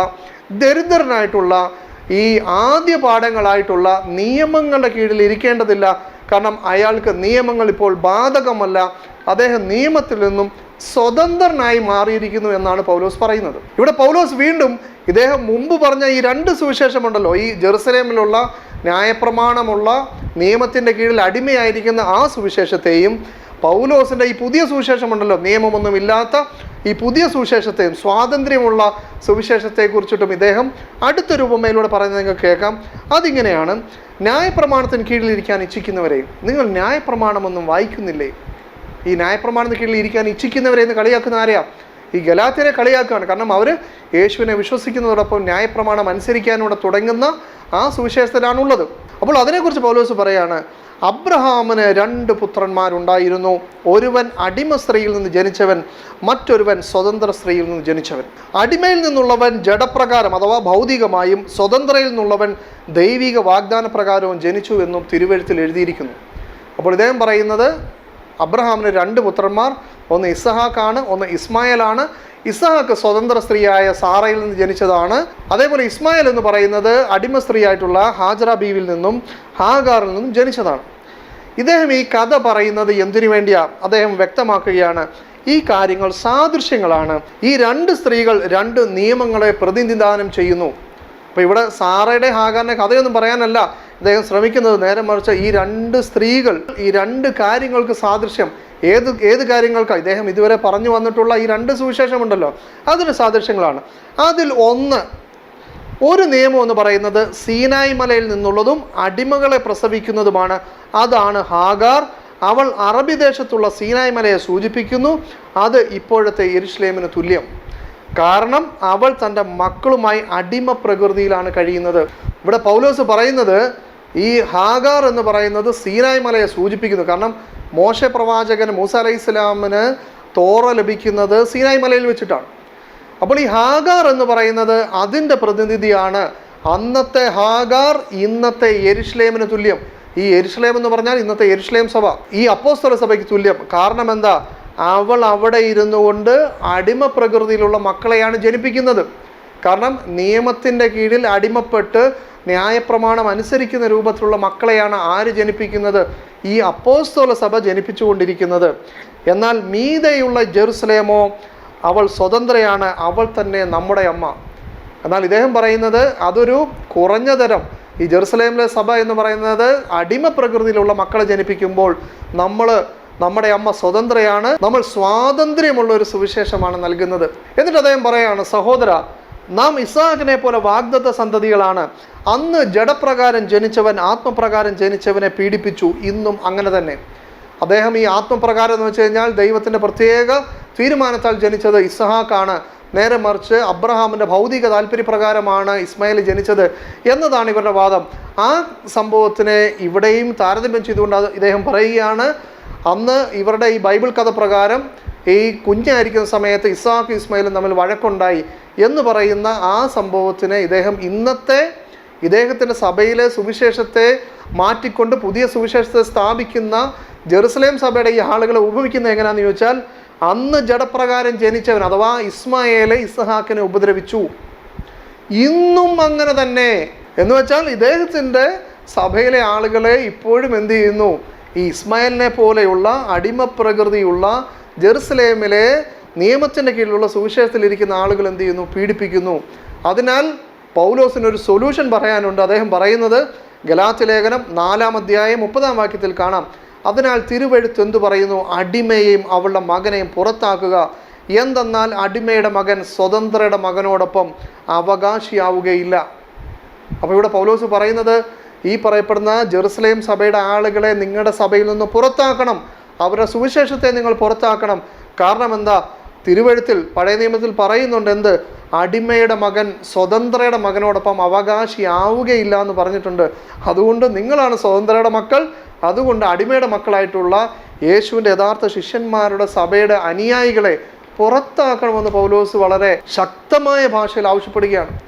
ദരിദ്രനായിട്ടുള്ള ഈ ആദ്യ പാഠങ്ങളായിട്ടുള്ള നിയമങ്ങളുടെ കീഴിൽ ഇരിക്കേണ്ടതില്ല. കാരണം അയാൾക്ക് നിയമങ്ങൾ ഇപ്പോൾ ബാധകമല്ല. അദ്ദേഹം നിയമത്തിൽ നിന്നും സ്വതന്ത്രനായി മാറിയിരിക്കുന്നു എന്നാണ് പൗലോസ് പറയുന്നത്. ഇവിടെ പൗലോസ് വീണ്ടും ഇദ്ദേഹം മുമ്പ് പറഞ്ഞ ഈ രണ്ട് സുവിശേഷമുണ്ടല്ലോ. ഈ ജെറുസലേമിലുള്ള ന്യായപ്രമാണമുള്ള നിയമത്തിന്റെ കീഴിൽ അടിമയായിരിക്കുന്ന ആ സുവിശേഷത്തെയും പൗലോസിന്റെ ഈ പുതിയ സുവിശേഷമുണ്ടല്ലോ നിയമമൊന്നുമില്ലാത്ത ഈ പുതിയ സുവിശേഷത്തെയും സ്വാതന്ത്ര്യമുള്ള സുവിശേഷത്തെക്കുറിച്ചിട്ടും ഇദ്ദേഹം അടുത്ത രൂപമയിലൂടെ പറയുന്നത് നിങ്ങൾക്ക് കേൾക്കാം. അതിങ്ങനെയാണ് ന്യായപ്രമാണത്തിന് കീഴിലിരിക്കാൻ ഇച്ഛിക്കുന്നവരെയും നിങ്ങൾ ന്യായപ്രമാണമൊന്നും വായിക്കുന്നില്ലേ? ഈ ന്യായപ്രമാണത്തിന് കീഴിൽ ഇരിക്കാൻ ഇച്ഛിക്കുന്നവരെ എന്ന് കളിയാക്കുന്ന ആരെയാ? ഈ ഗലാത്തിനെ കളിയാക്കുകയാണ്. കാരണം അവർ യേശുവിനെ വിശ്വസിക്കുന്നതോടൊപ്പം ന്യായപ്രമാണം അനുസരിക്കാനൂടെ തുടങ്ങുന്ന ആ സുവിശേഷത്തിലാണുള്ളത്. അപ്പോൾ അതിനെക്കുറിച്ച് പൗലോസ് പറയാണ് അബ്രഹാമിന് രണ്ട് പുത്രന്മാരുണ്ടായിരുന്നു. ഒരുവൻ അടിമ സ്ത്രീയിൽ നിന്ന് ജനിച്ചവൻ മറ്റൊരുവൻ സ്വതന്ത്ര സ്ത്രീയിൽ നിന്ന് ജനിച്ചവൻ. അടിമയിൽ നിന്നുള്ളവൻ ജഡപ്രകാരം അഥവാ ഭൗതികമായും സ്വതന്ത്രയിൽ നിന്നുള്ളവൻ ദൈവിക വാഗ്ദാന പ്രകാരവും ജനിച്ചു എന്നും തിരുവഴുത്തിൽ എഴുതിയിരിക്കുന്നു. അപ്പോൾ ഇദ്ദേഹം പറയുന്നത് അബ്രഹാമിന് രണ്ട് പുത്രന്മാർ ഒന്ന് ഇസഹാക്കാണ് ഒന്ന് ഇസ്മായേലാണ്. ഇസഹാക്ക് സ്വതന്ത്ര സ്ത്രീയായ സാറയിൽ നിന്ന് ജനിച്ചതാണ്. അതേപോലെ ഇസ്മായൽ എന്ന് പറയുന്നത് അടിമ സ്ത്രീയായിട്ടുള്ള ഹാജറ ബീവിൽ നിന്നും ഹാഗാറിൽ നിന്നും ജനിച്ചതാണ്. ഇദ്ദേഹം ഈ കഥ പറയുന്നത് എന്തിനു വേണ്ടിയാ? അദ്ദേഹം വ്യക്തമാക്കുകയാണ് ഈ കാര്യങ്ങൾ സാദൃശ്യങ്ങളാണ്. ഈ രണ്ട് സ്ത്രീകൾ രണ്ട് നിയമങ്ങളെ പ്രതിനിധാനം ചെയ്യുന്നു. അപ്പോൾ ഇവിടെ സാറയുടെ ഹാഗാറിന്റെ കഥയൊന്നും പറയാനല്ല. അദ്ദേഹം ശ്രമിക്കുന്നത് നേരെ മറിച്ച് ഈ രണ്ട് സ്ത്രീകൾ ഈ രണ്ട് കാര്യങ്ങൾക്ക് സാദൃശ്യം. ഏത് ഏത് കാര്യങ്ങൾക്കാണ് ഇദ്ദേഹം ഇതുവരെ പറഞ്ഞു വന്നിട്ടുള്ള ഈ രണ്ട് സുവിശേഷമുണ്ടല്ലോ. അതിന് സാദൃശ്യങ്ങളാണ്. അതിൽ ഒന്ന് ഒരു നിയമം എന്ന് പറയുന്നത് സീനായ് മലയിൽ നിന്നുള്ളതും അടിമകളെ പ്രസവിക്കുന്നതുമാണ്. അതാണ് ഹാഗാർ. അവൾ അറബി ദേശത്തുള്ള സീനായ് മലയെ സൂചിപ്പിക്കുന്നു. അത് ഇപ്പോഴത്തെ എരുഷ്ലേമിന് തുല്യം. കാരണം അവൾ തന്റെ മക്കളുമായി അടിമ പ്രകൃതിയിലാണ് കഴിയുന്നത്. ഇവിടെ പൗലോസ് പറയുന്നത് ഈ ഹാഗാർ എന്ന് പറയുന്നത് സീനായ് മലയെ സൂചിപ്പിക്കുന്നു. കാരണം മോശ പ്രവാചകൻ മൂസ അലൈഹി ഇസ്ലാമിന് തോറ ലഭിക്കുന്നത് സീനായ് മലയിൽ വെച്ചിട്ടാണ്. അപ്പോൾ ഈ ഹാഗാർ എന്ന് പറയുന്നത് അതിന്റെ പ്രതിനിധിയാണ് അന്നത്തെ ഹാഗാർ ഇന്നത്തെ എരുഷ്ലേമിന് തുല്യം. ഈ എരുഷ്ലേം എന്ന് പറഞ്ഞാൽ ഇന്നത്തെ എരുഷ്ലേം സഭ ഈ അപ്പോസ്തല സഭയ്ക്ക് തുല്യം. കാരണം എന്താ? അവൾ അവിടെ ഇരുന്നു കൊണ്ട് അടിമ പ്രകൃതിയിലുള്ള മക്കളെയാണ് ജനിപ്പിക്കുന്നത്. കാരണം നിയമത്തിന്റെ കീഴിൽ അടിമപ്പെട്ട് ന്യായപ്രമാണം അനുസരിക്കുന്ന രൂപത്തിലുള്ള മക്കളെയാണ് ആര് ജനിപ്പിക്കുന്നത്? ഈ അപ്പോസ്തോല സഭ ജനിപ്പിച്ചുകൊണ്ടിരിക്കുന്നത്. എന്നാൽ മീതയുള്ള ജെറുസലേമോ അവൾ സ്വതന്ത്രയാണ് അവൾ തന്നെ നമ്മുടെ അമ്മ. എന്നാൽ ഇദ്ദേഹം പറയുന്നത് അതൊരു കുറഞ്ഞ തരം ഈ ജെറുസലേമിലെ സഭ എന്ന് പറയുന്നത് അടിമ പ്രകൃതിയിലുള്ള മക്കളെ ജനിപ്പിക്കുമ്പോൾ നമ്മൾ നമ്മുടെ അമ്മ സ്വതന്ത്രയാണ്. നമ്മൾ സ്വാതന്ത്ര്യമുള്ള ഒരു സുവിശേഷമാണ് നൽകുന്നത്. എന്നിട്ട് അദ്ദേഹം പറയാണ് സഹോദര നാം ഇസാഖിനെ പോലെ വാഗ്ദത്ത സന്തതികളാണ്. അന്ന് ജഡപ്രകാരം ജനിച്ചവൻ ആത്മപ്രകാരം ജനിച്ചവനെ പീഡിപ്പിച്ചു. ഇന്നും അങ്ങനെ തന്നെ. അദ്ദേഹം ഈ ആത്മപ്രകാരം എന്ന് വെച്ച് കഴിഞ്ഞാൽ ദൈവത്തിന്റെ പ്രത്യേക തീരുമാനത്താൽ ജനിച്ചത് ഇസഹാക്കാണ്. നേരെ മറിച്ച് അബ്രഹാമിന്റെ ഭൗതിക താല്പര്യപ്രകാരമാണ് ഇസ്മായിൽ ജനിച്ചത് എന്നതാണ് ഇവരുടെ വാദം. ആ സംഭവത്തിനെ ഇവിടെയും താരതമ്യം ചെയ്തുകൊണ്ട് ഇദ്ദേഹം പറയുകയാണ് അന്ന് ഇവരുടെ ഈ ബൈബിൾ കഥ പ്രകാരം ഈ കുഞ്ഞായിരിക്കുന്ന സമയത്ത് ഇസാഖ് ഇസ്മായിലും തമ്മിൽ വഴക്കുണ്ടായി എന്ന് പറയുന്ന ആ സംഭവത്തിന് ഇദ്ദേഹം ഇന്നത്തെ ഇദ്ദേഹത്തിന്റെ സഭയിലെ സുവിശേഷത്തെ മാറ്റിക്കൊണ്ട് പുതിയ സുവിശേഷത്തെ സ്ഥാപിക്കുന്ന ജെറുസലേം സഭയുടെ ഈ ആളുകളെ ഉപമിക്കുന്നത് എങ്ങനെയാണെന്ന് ചോദിച്ചാൽ അന്ന് ജഡപ്രകാരം ജനിച്ചവൻ അഥവാ ഇസ്മായേലെ ഇസ്ഹാക്കിനെ ഉപദ്രവിച്ചു. ഇന്നും അങ്ങനെ തന്നെ. എന്ന് വെച്ചാൽ ഇദ്ദേഹത്തിന്റെ സഭയിലെ ആളുകളെ ഇപ്പോഴും എന്ത് ചെയ്യുന്നു? ഈ ഇസ്മായിലിനെ പോലെയുള്ള അടിമപ്രകൃതിയുള്ള ജെറുസലേമിലെ നിയമത്തിന്റെ കീഴിലുള്ള സുവിശേഷത്തിലിരിക്കുന്ന ആളുകൾ എന്ത് ചെയ്യുന്നു? പീഡിപ്പിക്കുന്നു. അതിനാൽ പൗലോസിനൊരു സൊല്യൂഷൻ പറയാനുണ്ട്. അദ്ദേഹം പറയുന്നത് ഗലാത്ത് ലേഖനം നാലാം അധ്യായം മുപ്പതാം വാക്യത്തിൽ കാണാം. അതിനാൽ തിരുവഴുത്ത് എന്തു പറയുന്നു? അടിമയെയും അവളുടെ മകനെയും പുറത്താക്കുക. എന്തെന്നാൽ അടിമയുടെ മകൻ സ്വതന്ത്രയുടെ മകനോടൊപ്പം അവകാശിയാവുകയില്ല. അപ്പോൾ ഇവിടെ പൗലോസ് പറയുന്നത് ഈ പറയപ്പെടുന്ന ജെറുസലേം സഭയുടെ ആളുകളെ നിങ്ങളുടെ സഭയിൽ നിന്ന് പുറത്താക്കണം. അവരുടെ സുവിശേഷത്തെ നിങ്ങൾ പുറത്താക്കണം. കാരണം എന്താ? തിരുവഴുത്തിൽ പഴയ നിയമത്തിൽ പറയുന്നുണ്ട് എന്ത്? അടിമയുടെ മകൻ സ്വതന്ത്രയുടെ മകനോടൊപ്പം അവകാശിയാവുകയില്ല എന്ന് പറഞ്ഞിട്ടുണ്ട്. അതുകൊണ്ട് നിങ്ങളാണ് സ്വതന്ത്രയുടെ മക്കൾ. അതുകൊണ്ട് അടിമയുടെ മക്കളായിട്ടുള്ള യേശുവിന്റെ യഥാർത്ഥ ശിഷ്യന്മാരുടെ സഭയുടെ അനുയായികളെ പുറത്താക്കണമെന്ന് പൗലോസ് വളരെ ശക്തമായ ഭാഷയിൽ ആവശ്യപ്പെടുകയാണ്.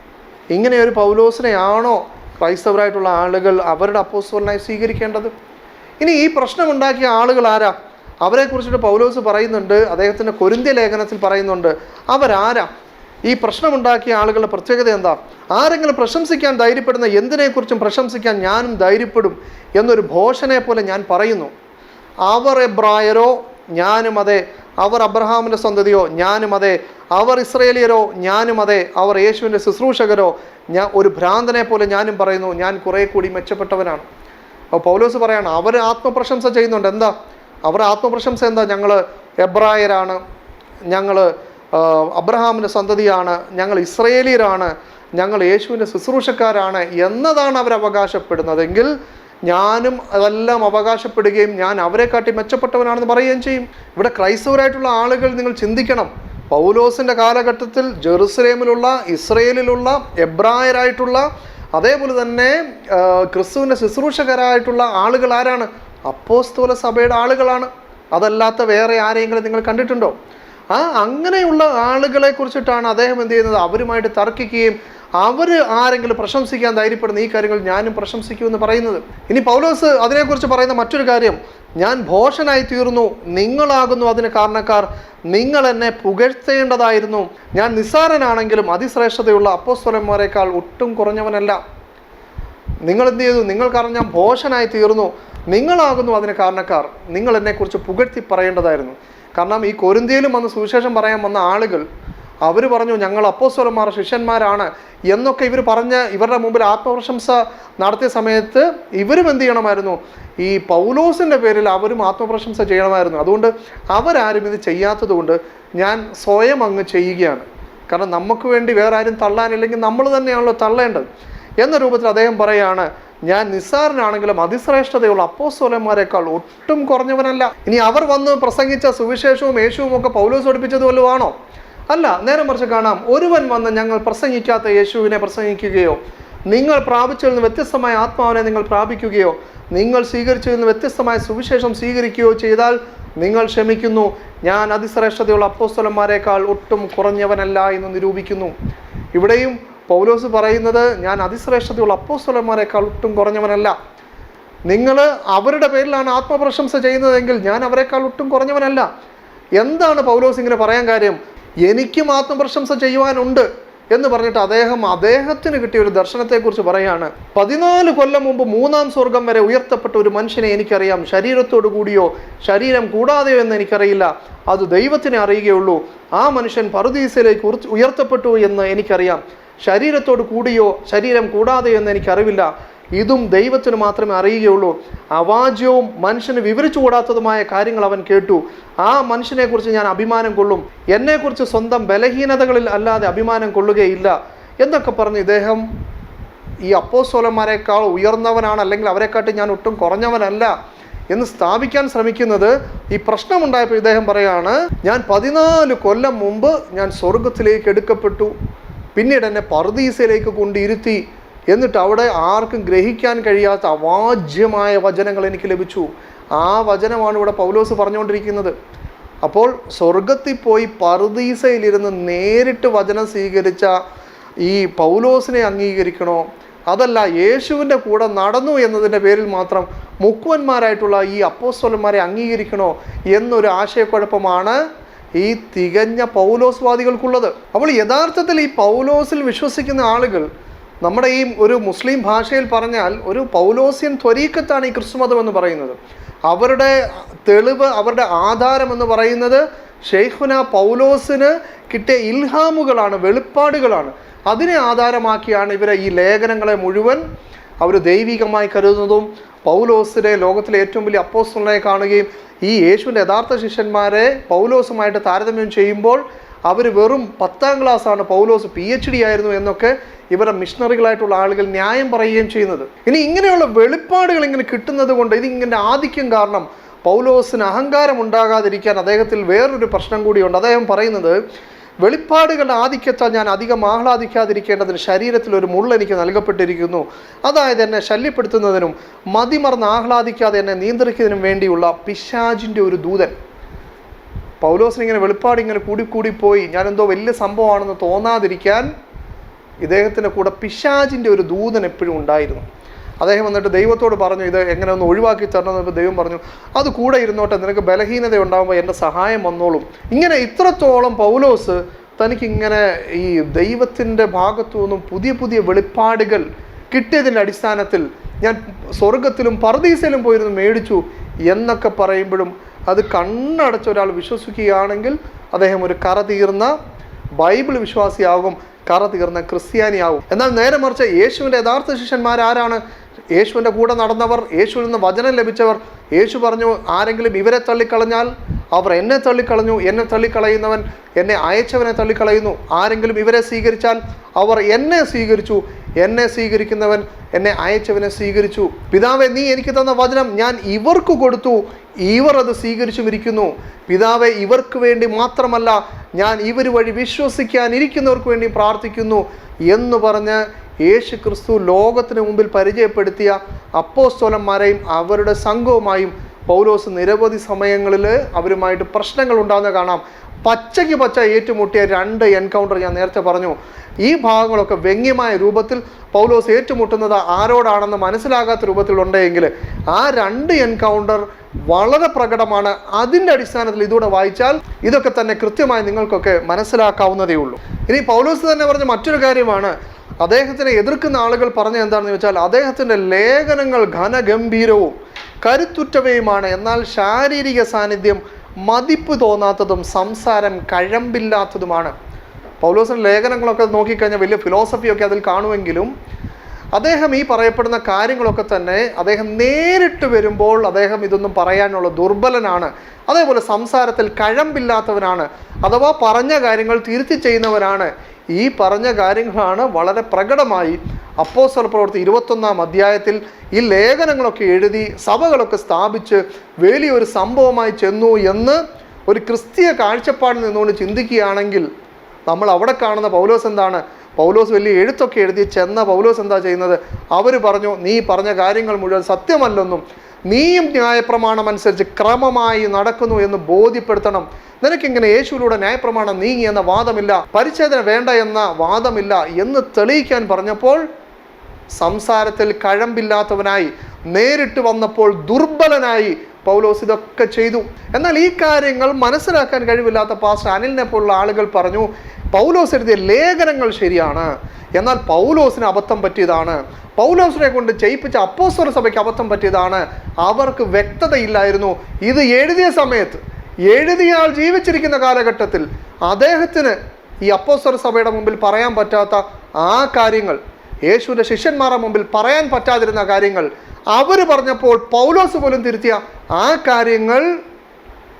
ഇങ്ങനെ ഒരു പൗലോസിനെയാണോ ക്രൈസ്തവരായിട്ടുള്ള ആളുകൾ അവരുടെ അപ്പോസ്വലിനായി സ്വീകരിക്കേണ്ടത്? ഇനി ഈ പ്രശ്നമുണ്ടാക്കിയ ആളുകൾ ആരാ? അവരെക്കുറിച്ചിട്ട് പൗലോസ് പറയുന്നുണ്ട് അദ്ദേഹത്തിന്റെ കൊരിന്ത്യ ലേഖനത്തിൽ പറയുന്നുണ്ട്. അവരാരാ? ഈ പ്രശ്നമുണ്ടാക്കിയ ആളുകളുടെ പ്രത്യേകത എന്താ? ആരെങ്കിലും പ്രശംസിക്കാൻ ധൈര്യപ്പെടുന്ന എന്തിനെക്കുറിച്ചും പ്രശംസിക്കാൻ ഞാനും ധൈര്യപ്പെടും എന്നൊരു ഭോഷനെ പോലെ ഞാൻ പറയുന്നു. അവർ എബ്രായരോ ഞാനും അതെ അവർ അബ്രഹാമിന്റെ സന്തതിയോ? ഞാനും അതെ. അവർ ഇസ്രയേലിയരോ? ഞാനും അതെ. അവർ യേശുവിന്റെ ശുശ്രൂഷകരോ? ഞാൻ ഒരു ഭ്രാന്തനെ പോലെ ഞാനും പറയുന്നു ഞാൻ കുറേ കൂടി മെച്ചപ്പെട്ടവനാണ്. അപ്പോൾ പൗലോസ് പറയാണ് അവർ ആത്മപ്രശംസ ചെയ്യുന്നുണ്ട്. എന്താ? അവർ ആത്മപ്രശംസ എന്താ? ഞങ്ങൾ എബ്രായരാണ്. ഞങ്ങൾ അബ്രഹാമിന്റെ സന്തതിയാണ്. ഞങ്ങൾ ഇസ്രയേലിയരാണ്. ഞങ്ങൾ യേശുവിന്റെ ശുശ്രൂഷക്കാരാണ് എന്നതാണ് അവർ അവകാശപ്പെടുന്നതെങ്കിൽ ഞാനും അതെല്ലാം അവകാശപ്പെടുകയും ഞാൻ അവരെക്കാട്ടി മെച്ചപ്പെട്ടവനാണെന്ന് പറയുകയും ചെയ്യും. ഇവിടെ ക്രൈസ്തവരായിട്ടുള്ള ആളുകൾ നിങ്ങൾ ചിന്തിക്കണം. പൗലോസിന്റെ കാലഘട്ടത്തിൽ ജെറുസലേമിലുള്ള ഇസ്രയേലിലുള്ള എബ്രായരായിട്ടുള്ള അതേപോലെ തന്നെ ക്രിസ്തുവിന്റെ ശുശ്രൂഷകരായിട്ടുള്ള ആളുകൾ ആരാണ്? അപ്പോസ്തോല സഭയുടെ ആളുകളാണ്. അതല്ലാത്ത വേറെ ആരെയെങ്കിലും നിങ്ങൾ കണ്ടിട്ടുണ്ടോ? ആ അങ്ങനെയുള്ള ആളുകളെ കുറിച്ചിട്ടാണ് അദ്ദേഹം എന്ത് ചെയ്യുന്നത്? അവരുമായിട്ട് തർക്കിക്കുകയും അവർ ആരെങ്കിലും പ്രശംസിക്കാൻ ധൈര്യപ്പെടുന്ന ഈ കാര്യങ്ങൾ ഞാനും പ്രശംസിക്കുമെന്ന് പറയുന്നത്. ഇനി പൗലോസ് അതിനെക്കുറിച്ച് പറയുന്ന മറ്റൊരു കാര്യം. ഞാൻ ഭോഷനായി തീർന്നു നിങ്ങളാകുന്നു അതിന് കാരണക്കാർ. നിങ്ങൾ എന്നെ പുകഴ്ത്തേണ്ടതായിരുന്നു. ഞാൻ നിസ്സാരനാണെങ്കിലും അതിശ്രേഷ്ഠതയുള്ള അപ്പോസ്തലന്മാരെക്കാൾ ഒട്ടും കുറഞ്ഞവനല്ല. നിങ്ങൾ എന്ത് ചെയ്തു? ഞാൻ ഭോഷനായി തീർന്നു. നിങ്ങളാകുന്നു അതിന് കാരണക്കാർ. നിങ്ങൾ എന്നെക്കുറിച്ച് പുകഴ്ത്തി പറയേണ്ടതായിരുന്നു. കാരണം ഈ കൊരിന്തിയിലും വന്ന് സുവിശേഷം പറയാൻ വന്ന ആളുകൾ അവർ പറഞ്ഞു ഞങ്ങൾ അപ്പോസ്വലന്മാർ ശിഷ്യന്മാരാണ്. എന്നൊക്കെ ഇവർ പറഞ്ഞ് ഇവരുടെ മുമ്പിൽ ആത്മപ്രശംസ നടത്തിയ സമയത്ത് ഇവരും എന്ത് ചെയ്യണമായിരുന്നു? ഈ പൗലോസിന്റെ പേരിൽ അവരും ആത്മപ്രശംസ ചെയ്യണമായിരുന്നു. അതുകൊണ്ട് അവരാരും ഇത് ചെയ്യാത്തത് കൊണ്ട് ഞാൻ സ്വയം അങ്ങ് ചെയ്യുകയാണ്. കാരണം നമുക്ക് വേണ്ടി വേറെ ആരും തള്ളാനില്ലെങ്കിൽ നമ്മൾ തന്നെയാണല്ലോ തള്ളേണ്ടത്. എന്ന രൂപത്തിൽ അദ്ദേഹം പറയുകയാണ് ഞാൻ നിസ്സാരനാണെങ്കിലും അതിശ്രേഷ്ഠതയുള്ള അപ്പോസ്തലന്മാരെക്കാൾ ഒട്ടും കുറഞ്ഞവനല്ല. ഇനി അവർ വന്ന് പ്രസംഗിച്ച സുവിശേഷവും യേശുവും ഒക്കെ പൗലോസ് പഠിപ്പിച്ചത് വല്ലതും ആണോ? അല്ല നേരെ മറിച്ച് കാണാം. ഒരുവൻ വന്ന് ഞങ്ങൾ പ്രസംഗിക്കാത്ത യേശുവിനെ പ്രസംഗിക്കുകയോ നിങ്ങൾ പ്രാപിച്ചതിൽ നിന്ന് വ്യത്യസ്തമായ ആത്മാവിനെ നിങ്ങൾ പ്രാപിക്കുകയോ നിങ്ങൾ സ്വീകരിച്ചതിൽ നിന്ന് വ്യത്യസ്തമായ സുവിശേഷം സ്വീകരിക്കുകയോ ചെയ്താൽ നിങ്ങൾ ക്ഷമിക്കുന്നു. ഞാൻ അതിശ്രേഷ്ഠതയുള്ള അപ്പോസ്തലന്മാരെക്കാൾ ഒട്ടും കുറഞ്ഞവനല്ല എന്ന് നിരൂപിക്കുന്നു. ഇവിടെയും പൗലോസ് പറയുന്നത് ഞാൻ അതിശ്രേഷ്ഠതയുള്ള അപ്പോസ്തലന്മാരെക്കാൾ ഒട്ടും കുറഞ്ഞവനല്ല. നിങ്ങൾ അവരുടെ പേരിലാണ് ആത്മപ്രശംസ ചെയ്യുന്നതെങ്കിൽ ഞാൻ അവരെക്കാൾ ഒട്ടും കുറഞ്ഞവനല്ല. എന്താണ് പൗലോസ് ഇങ്ങനെ പറയാൻ കാര്യം? എനിക്കും ആത്മപ്രശംസ ചെയ്യുവാനുണ്ട് എന്ന് പറഞ്ഞിട്ട് അദ്ദേഹം അദ്ദേഹത്തിന് കിട്ടിയ ഒരു ദർശനത്തെക്കുറിച്ച് പറയാണ്. പതിനാല് കൊല്ലം മുമ്പ് മൂന്നാം സ്വർഗം വരെ ഉയർത്തപ്പെട്ട ഒരു മനുഷ്യനെ എനിക്കറിയാം. ശരീരത്തോടു കൂടിയോ ശരീരം കൂടാതെയോ എന്ന് എനിക്കറിയില്ല. അത് ദൈവത്തിനെ അറിയുകയുള്ളൂ. ആ മനുഷ്യൻ പറുദീസയിലേക്ക് ഉയർത്തപ്പെട്ടു എന്ന് എനിക്കറിയാം. ശരീരത്തോട് കൂടിയോ ശരീരം കൂടാതെയോ എന്ന് എനിക്കറിവില്ല. ഇതും ദൈവത്തിന് മാത്രമേ അറിയുകയുള്ളൂ. അവാജ്യവും മനുഷ്യന് വിവരിച്ചു കൂടാത്തതുമായ കാര്യങ്ങൾ അവൻ കേട്ടു. ആ മനുഷ്യനെക്കുറിച്ച് ഞാൻ അഭിമാനം കൊള്ളും. എന്നെക്കുറിച്ച് സ്വന്തം ബലഹീനതകളിൽ അല്ലാതെ അഭിമാനം കൊള്ളുകയില്ല. എന്നൊക്കെ പറഞ്ഞ് ഇദ്ദേഹം ഈ അപ്പോസ്തലന്മാരെക്കാൾ ഉയർന്നവനാണ്. അല്ലെങ്കിൽ അവരെക്കാട്ടി ഞാൻ ഒട്ടും കുറഞ്ഞവനല്ല എന്ന് സ്ഥാപിക്കാൻ ശ്രമിക്കുന്നത് ഈ പ്രശ്നമുണ്ടായപ്പോൾ ഇദ്ദേഹം പറയാണ് ഞാൻ പതിനാല് കൊല്ലം മുമ്പ് ഞാൻ സ്വർഗത്തിലേക്ക് എടുക്കപ്പെട്ടു. പിന്നീട് എന്നെ പർദീസയിലേക്ക് കൊണ്ടിരുത്തി എന്നിട്ട് അവിടെ ആർക്കും ഗ്രഹിക്കാൻ കഴിയാത്ത അവാജ്യമായ വചനങ്ങൾ എനിക്ക് ലഭിച്ചു. ആ വചനമാണ് ഇവിടെ പൗലോസ് പറഞ്ഞുകൊണ്ടിരിക്കുന്നത്. അപ്പോൾ സ്വർഗത്തിൽ പോയി പർദീസയിലിരുന്ന് നേരിട്ട് വചനം സ്വീകരിച്ച ഈ പൗലോസിനെ അംഗീകരിക്കണോ? അതല്ല യേശുവിന്റെ കൂടെ നടന്നു എന്നതിന്റെ പേരിൽ മാത്രം മുക്കുവന്മാരായിട്ടുള്ള ഈ അപ്പോസ്വലന്മാരെ അംഗീകരിക്കണോ എന്നൊരു ആശയക്കുഴപ്പമാണ് ഈ തികഞ്ഞ പൗലോസ്വാദികൾക്കുള്ളത്. അപ്പോൾ യഥാർത്ഥത്തിൽ ഈ പൗലോസിൽ വിശ്വസിക്കുന്ന ആളുകൾ നമ്മുടെ ഈ ഒരു മുസ്ലിം ഭാഷയിൽ പറഞ്ഞാൽ ഒരു പൗലോസ്യൻ ത്വരീക്കത്താണ് ഈ ക്രിസ്തുമതം എന്ന് പറയുന്നത്. അവരുടെ തെളിവ് അവരുടെ ആധാരം എന്ന് പറയുന്നത് ഷെയ്ഖുന പൗലോസിന് കിട്ടിയ ഇൽഹാമുകളാണ് വെളിപ്പാടുകളാണ്. അതിനെ ആധാരമാക്കിയാണ് ഇവരെ ഈ ലേഖനങ്ങളെ മുഴുവൻ അവർ ദൈവികമായി കരുതുന്നതും പൗലോസിനെ ലോകത്തിലെ ഏറ്റവും വലിയ അപ്പോസ്റ്റലിനെ കാണുകയും ഈ യേശുവിന്റെ യഥാർത്ഥ ശിഷ്യന്മാരെ പൗലോസുമായിട്ട് താരതമ്യം ചെയ്യുമ്പോൾ അവർ വെറും പത്താം ക്ലാസ്സാണ് പൗലോസ് പി എച്ച് ഡി ആയിരുന്നു എന്നൊക്കെ ഇവരുടെ മിഷണറികളായിട്ടുള്ള ആളുകൾ ന്യായം പറയുകയും ചെയ്യുന്നത്. ഇനി ഇങ്ങനെയുള്ള വെളിപ്പാടുകൾ ഇങ്ങനെ കിട്ടുന്നത് കൊണ്ട് ഇതിങ്ങനെ ആധിക്യം കാരണം പൗലോസിന് അഹങ്കാരം ഉണ്ടാകാതിരിക്കാൻ അദ്ദേഹത്തിൽ വേറൊരു പ്രശ്നം കൂടിയുണ്ട്. അദ്ദേഹം പറയുന്നത് വെളിപ്പാടുകളുടെ ആധിക്യത്താൽ ഞാൻ അധികം ആഹ്ലാദിക്കാതിരിക്കേണ്ടതിന് ശരീരത്തിൽ ഒരു മുള്ള എനിക്ക് നൽകപ്പെട്ടിരിക്കുന്നു. അതായത് എന്നെ ശല്യപ്പെടുത്തുന്നതിനും മതിമറന്ന് ആഹ്ലാദിക്കാതെ എന്നെ നിയന്ത്രിക്കുന്നതിനും വേണ്ടിയുള്ള പിശാജിന്റെ ഒരു ദൂതൻ പൗലോസിന് ഇങ്ങനെ വെളിപ്പാട് ഇങ്ങനെ കൂടി കൂടി പോയി ഞാൻ എന്തോ വലിയ സംഭവമാണെന്ന് തോന്നാതിരിക്കാൻ ഇദ്ദേഹത്തിന്റെ കൂടെ പിശാജിന്റെ ഒരു ദൂതൻ എപ്പോഴും ഉണ്ടായിരുന്നു. അദ്ദേഹം വന്നിട്ട് ദൈവത്തോട് പറഞ്ഞു ഇത് എങ്ങനെ ഒന്ന് ഒഴിവാക്കി തരണമെന്ന് ദൈവം പറഞ്ഞു. അത് കൂടെ ഇരുന്നോട്ടെ നിനക്ക് ബലഹീനത ഉണ്ടാകുമ്പോൾ എന്റെ സഹായം വന്നോളും. ഇങ്ങനെ ഇത്രത്തോളം പൗലോസ് തനിക്കിങ്ങനെ ഈ ദൈവത്തിന്റെ ഭാഗത്തു നിന്നും പുതിയ പുതിയ വെളിപ്പാടുകൾ കിട്ടിയതിന്റെ അടിസ്ഥാനത്തിൽ ഞാൻ സ്വർഗത്തിലും പർദീസയിലും പോയിരുന്നു മേടിച്ചു എന്നൊക്കെ പറയുമ്പോഴും അത് കണ്ണടച്ച ഒരാൾ വിശ്വസിക്കുകയാണെങ്കിൽ അദ്ദേഹം ഒരു കറ തീർന്ന ബൈബിൾ വിശ്വാസിയാകും കറ തീർന്ന ക്രിസ്ത്യാനിയാകും. എന്നാൽ നേരെ മറിച്ച് യേശുവിന്റെ യഥാർത്ഥ ശിഷ്യന്മാർ ആരാണ്? യേശുവിന്റെ കൂടെ നടന്നവർ യേശുവിൽ നിന്ന് വചനം ലഭിച്ചവർ. യേശു പറഞ്ഞു ആരെങ്കിലും ഇവരെ തള്ളിക്കളഞ്ഞാൽ അവർ എന്നെ തള്ളിക്കളഞ്ഞു എന്നെ തള്ളിക്കളയുന്നവൻ എന്നെ അയച്ചവനെ തള്ളിക്കളയുന്നു. ആരെങ്കിലും ഇവരെ സ്വീകരിച്ചാൽ അവർ എന്നെ സ്വീകരിച്ചു എന്നെ സ്വീകരിക്കുന്നവൻ എന്നെ അയച്ചവനെ സ്വീകരിച്ചു. പിതാവെ നീ എനിക്ക് തന്ന വചനം ഞാൻ ഇവർക്ക് കൊടുത്തു ഇവർ അത് സ്വീകരിച്ചുമിരിക്കുന്നു. പിതാവെ ഇവർക്ക് വേണ്ടി മാത്രമല്ല ഞാൻ ഇവർ വഴി വിശ്വസിക്കാൻ ഇരിക്കുന്നവർക്ക് വേണ്ടി പ്രാർത്ഥിക്കുന്നു എന്ന് പറഞ്ഞ് യേശു ക്രിസ്തു ലോകത്തിന് മുമ്പിൽ പരിചയപ്പെടുത്തിയ അപ്പോസ്തോലന്മാരെയും അവരുടെ സംഘവുമായും പൗലോസ് നിരവധി സമയങ്ങളിൽ അവരുമായിട്ട് പ്രശ്നങ്ങൾ ഉണ്ടാകുന്ന കാണാം. പച്ചയ്ക്ക് പച്ച ഏറ്റുമുട്ടിയ രണ്ട് എൻകൗണ്ടർ ഞാൻ നേരത്തെ പറഞ്ഞു. ഈ ഭാഗങ്ങളൊക്കെ വ്യംഗ്യമായ രൂപത്തിൽ പൗലോസ് ഏറ്റുമുട്ടുന്നത് ആരോടാണെന്ന് മനസ്സിലാകാത്ത രൂപത്തിലുണ്ടെങ്കിൽ ആ രണ്ട് എൻകൗണ്ടർ വളരെ പ്രകടമാണ്. അതിന്റെ അടിസ്ഥാനത്തിൽ ഇതൂടെ വായിച്ചാൽ ഇതൊക്കെ തന്നെ കൃത്യമായി നിങ്ങൾക്കൊക്കെ മനസ്സിലാക്കാവുന്നതേ ഉള്ളൂ. ഇനി പൗലോസ് തന്നെ പറഞ്ഞ മറ്റൊരു കാര്യമാണ്. അദ്ദേഹത്തിനെ എതിർക്കുന്ന ആളുകൾ പറഞ്ഞ എന്താണെന്ന് വെച്ചാൽ അദ്ദേഹത്തിന്റെ ലേഖനങ്ങൾ ഘനഗംഭീരവും കരുത്തുറ്റവയുമാണ്. എന്നാൽ ശാരീരിക സാന്നിധ്യം മതിപ്പ് തോന്നാത്തതും സംസാരം കഴമ്പില്ലാത്തതുമാണ്. പൗലോസിന്റെ ലേഖനങ്ങളൊക്കെ നോക്കിക്കഴിഞ്ഞാൽ വലിയ ഫിലോസഫിയൊക്കെ അതിൽ കാണുമെങ്കിലും അദ്ദേഹം ഈ പറയപ്പെടുന്ന കാര്യങ്ങളൊക്കെ തന്നെ അദ്ദേഹം നേരിട്ട് വരുമ്പോൾ അദ്ദേഹം ഇതൊന്നും പറയാനുള്ള ദുർബലനാണ്. അതേപോലെ സംസാരത്തിൽ കഴമ്പില്ലാത്തവനാണ്. അഥവാ പറഞ്ഞ കാര്യങ്ങൾ തിരുത്തി ചെയ്യുന്നവനാണ്. ഈ പറഞ്ഞ കാര്യങ്ങളാണ് വളരെ പ്രകടമായി അപ്പോസ്തല പ്രവൃത്തി ഇരുപത്തൊന്നാം അധ്യായത്തിൽ ഈ ലേഖനങ്ങളൊക്കെ എഴുതി സഭകളൊക്കെ സ്ഥാപിച്ച് വലിയൊരു സംഭവമായി ചെന്നു എന്ന് ഒരു ക്രിസ്തീയ കാഴ്ചപ്പാടിൽ നിന്നുകൊണ്ട് ചിന്തിക്കുകയാണെങ്കിൽ നമ്മൾ അവിടെ കാണുന്ന പൗലോസ് എന്താണ്? പൗലോസ് വലിയ എഴുത്തൊക്കെ എഴുതി ചെന്ന പൗലോസ് എന്താ ചെയ്യുന്നത്? അവർ പറഞ്ഞു നീ പറഞ്ഞ കാര്യങ്ങൾ മുഴുവൻ സത്യമല്ലെന്നും നീയും ന്യായപ്രമാണം അനുസരിച്ച് ക്രമമായി നടക്കുന്നു എന്ന് ബോധ്യപ്പെടുത്തണം. നിനക്കിങ്ങനെ യേശുവിലൂടെ ന്യായപ്രമാണം നീങ്ങി എന്ന വാദമില്ല പരിച്ഛേദന വേണ്ട എന്ന വാദമില്ല എന്ന് തെളിയിക്കാൻ പറഞ്ഞപ്പോൾ സംസാരത്തിൽ കഴമ്പില്ലാത്തവനായി നേരിട്ട് വന്നപ്പോൾ ദുർബലനായി പൗലോസ് ഇതൊക്കെ ചെയ്തു. എന്നാൽ ഈ കാര്യങ്ങൾ മനസ്സിലാക്കാൻ കഴിവില്ലാത്ത പാസ്റ്റർ അനിലിനെ പോലുള്ള ആളുകൾ പറഞ്ഞു പൗലോസ് എഴുതിയ ലേഖനങ്ങൾ ശരിയാണ്. എന്നാൽ പൗലോസിന് അബദ്ധം പറ്റിയതാണ്. പൗലോസിനെ കൊണ്ട് ചെയ്യിപ്പിച്ച അപ്പോസ്വര സഭയ്ക്ക് അബദ്ധം പറ്റിയതാണ്. അവർക്ക് വ്യക്തതയില്ലായിരുന്നു. ഇത് എഴുതിയ സമയത്ത് എഴുതിയാൾ ജീവിച്ചിരിക്കുന്ന കാലഘട്ടത്തിൽ അദ്ദേഹത്തിന് ഈ അപ്പോസ്വര സഭയുടെ മുമ്പിൽ പറയാൻ പറ്റാത്ത ആ കാര്യങ്ങൾ യേശുവിന്റെ ശിഷ്യന്മാരുടെ മുമ്പിൽ പറയാൻ പറ്റാതിരുന്ന കാര്യങ്ങൾ അവർ പറഞ്ഞപ്പോൾ പൗലോസ് പോലും തിരുത്തിയ ആ കാര്യങ്ങൾ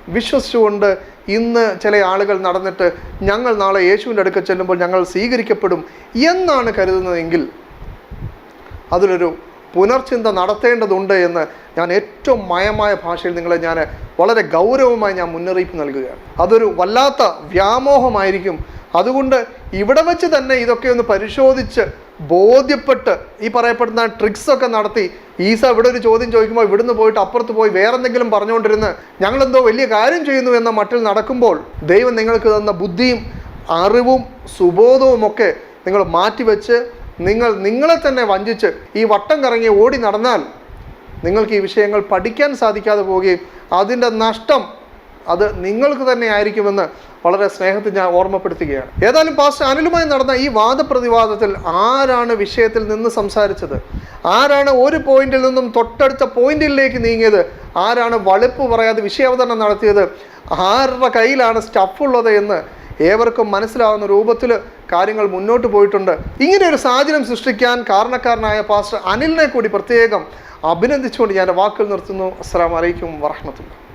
വിശ്വസിച്ചുകൊണ്ട് ഇന്ന് ചില ആളുകൾ നടന്നിട്ട് ഞങ്ങൾ നാളെ യേശുവിന്റെ അടുക്കൽ ചെല്ലുമ്പോൾ ഞങ്ങൾ സ്വീകരിക്കപ്പെടും എന്നാണ് കരുതുന്നതെങ്കിൽ അതിലൊരു പുനർചിന്ത നടത്തേണ്ടതുണ്ട് എന്ന് ഞാൻ ഏറ്റവും മയമായ ഭാഷയിൽ നിങ്ങളെ ഞാൻ വളരെ ഗൗരവമായി ഞാൻ മുന്നറിയിപ്പ് നൽകുകയാണ്. അതൊരു വല്ലാത്ത വ്യാമോഹമായിരിക്കും അതുകൊണ്ട് ഇവിടെ വെച്ച് തന്നെ ഇതൊക്കെ ഒന്ന് പരിശോധിച്ച് ബോധ്യപ്പെട്ട് ഈ പറയപ്പെടുന്ന ട്രിക്സ് ഒക്കെ നടത്തി ഈസ ഇവിടെ ഒരു ചോദ്യം ചോദിക്കുമ്പോൾ ഇവിടുന്ന് പോയിട്ട് അപ്പുറത്ത് പോയി വേറെ വേറെന്തെങ്കിലും പറഞ്ഞുകൊണ്ടിരുന്ന് ഞങ്ങളെന്തോ വലിയ കാര്യം ചെയ്യുന്നു എന്ന മട്ടിൽ നടക്കുമ്പോൾ ദൈവം നിങ്ങൾക്ക് തന്ന ബുദ്ധിയും അറിവും സുബോധവും ഒക്കെ നിങ്ങൾ മാറ്റിവെച്ച് നിങ്ങൾ നിങ്ങളെ തന്നെ വഞ്ചിച്ച് ഈ വട്ടം കറങ്ങി ഓടി നടന്നാൽ നിങ്ങൾക്ക് ഈ വിഷയങ്ങൾ പഠിക്കാൻ സാധിക്കാതെ പോവുകയും അതിന്റെ നഷ്ടം അത് നിങ്ങൾക്ക് തന്നെ ആയിരിക്കുമെന്ന് വളരെ സ്നേഹത്തിൽ ഞാൻ ഓർമ്മപ്പെടുത്തുകയാണ്. ഏതായാലും പാസ്റ്റർ അനിലുമായി നടന്ന ഈ വാദപ്രതിവാദത്തിൽ ആരാണ് വിഷയത്തിൽ നിന്ന് സംസാരിച്ചത്? ആരാണ് ഒരു പോയിന്റിൽ നിന്നും തൊട്ടടുത്ത പോയിന്റിലേക്ക് നീങ്ങിയത്? ആരാണ് വളുപ്പ് പറയാതെ വിഷയാവതരണം നടത്തിയത്? ആരുടെ കയ്യിലാണ് സ്റ്റഫ് ഉള്ളത് എന്ന് ഏവർക്കും മനസ്സിലാവുന്ന രൂപത്തിൽ കാര്യങ്ങൾ മുന്നോട്ട് പോയിട്ടുണ്ട്. ഇങ്ങനെ ഒരു സാഹചര്യം സൃഷ്ടിക്കാൻ കാരണക്കാരനായ പാസ്റ്റർ അനിലിനെ കൂടി പ്രത്യേകം അഭിനന്ദിച്ചുകൊണ്ട് ഞാൻ വാക്കുകൾ നിർത്തുന്നു. അസ്സാം വലൈക്കും വറഹമത്തുള്ള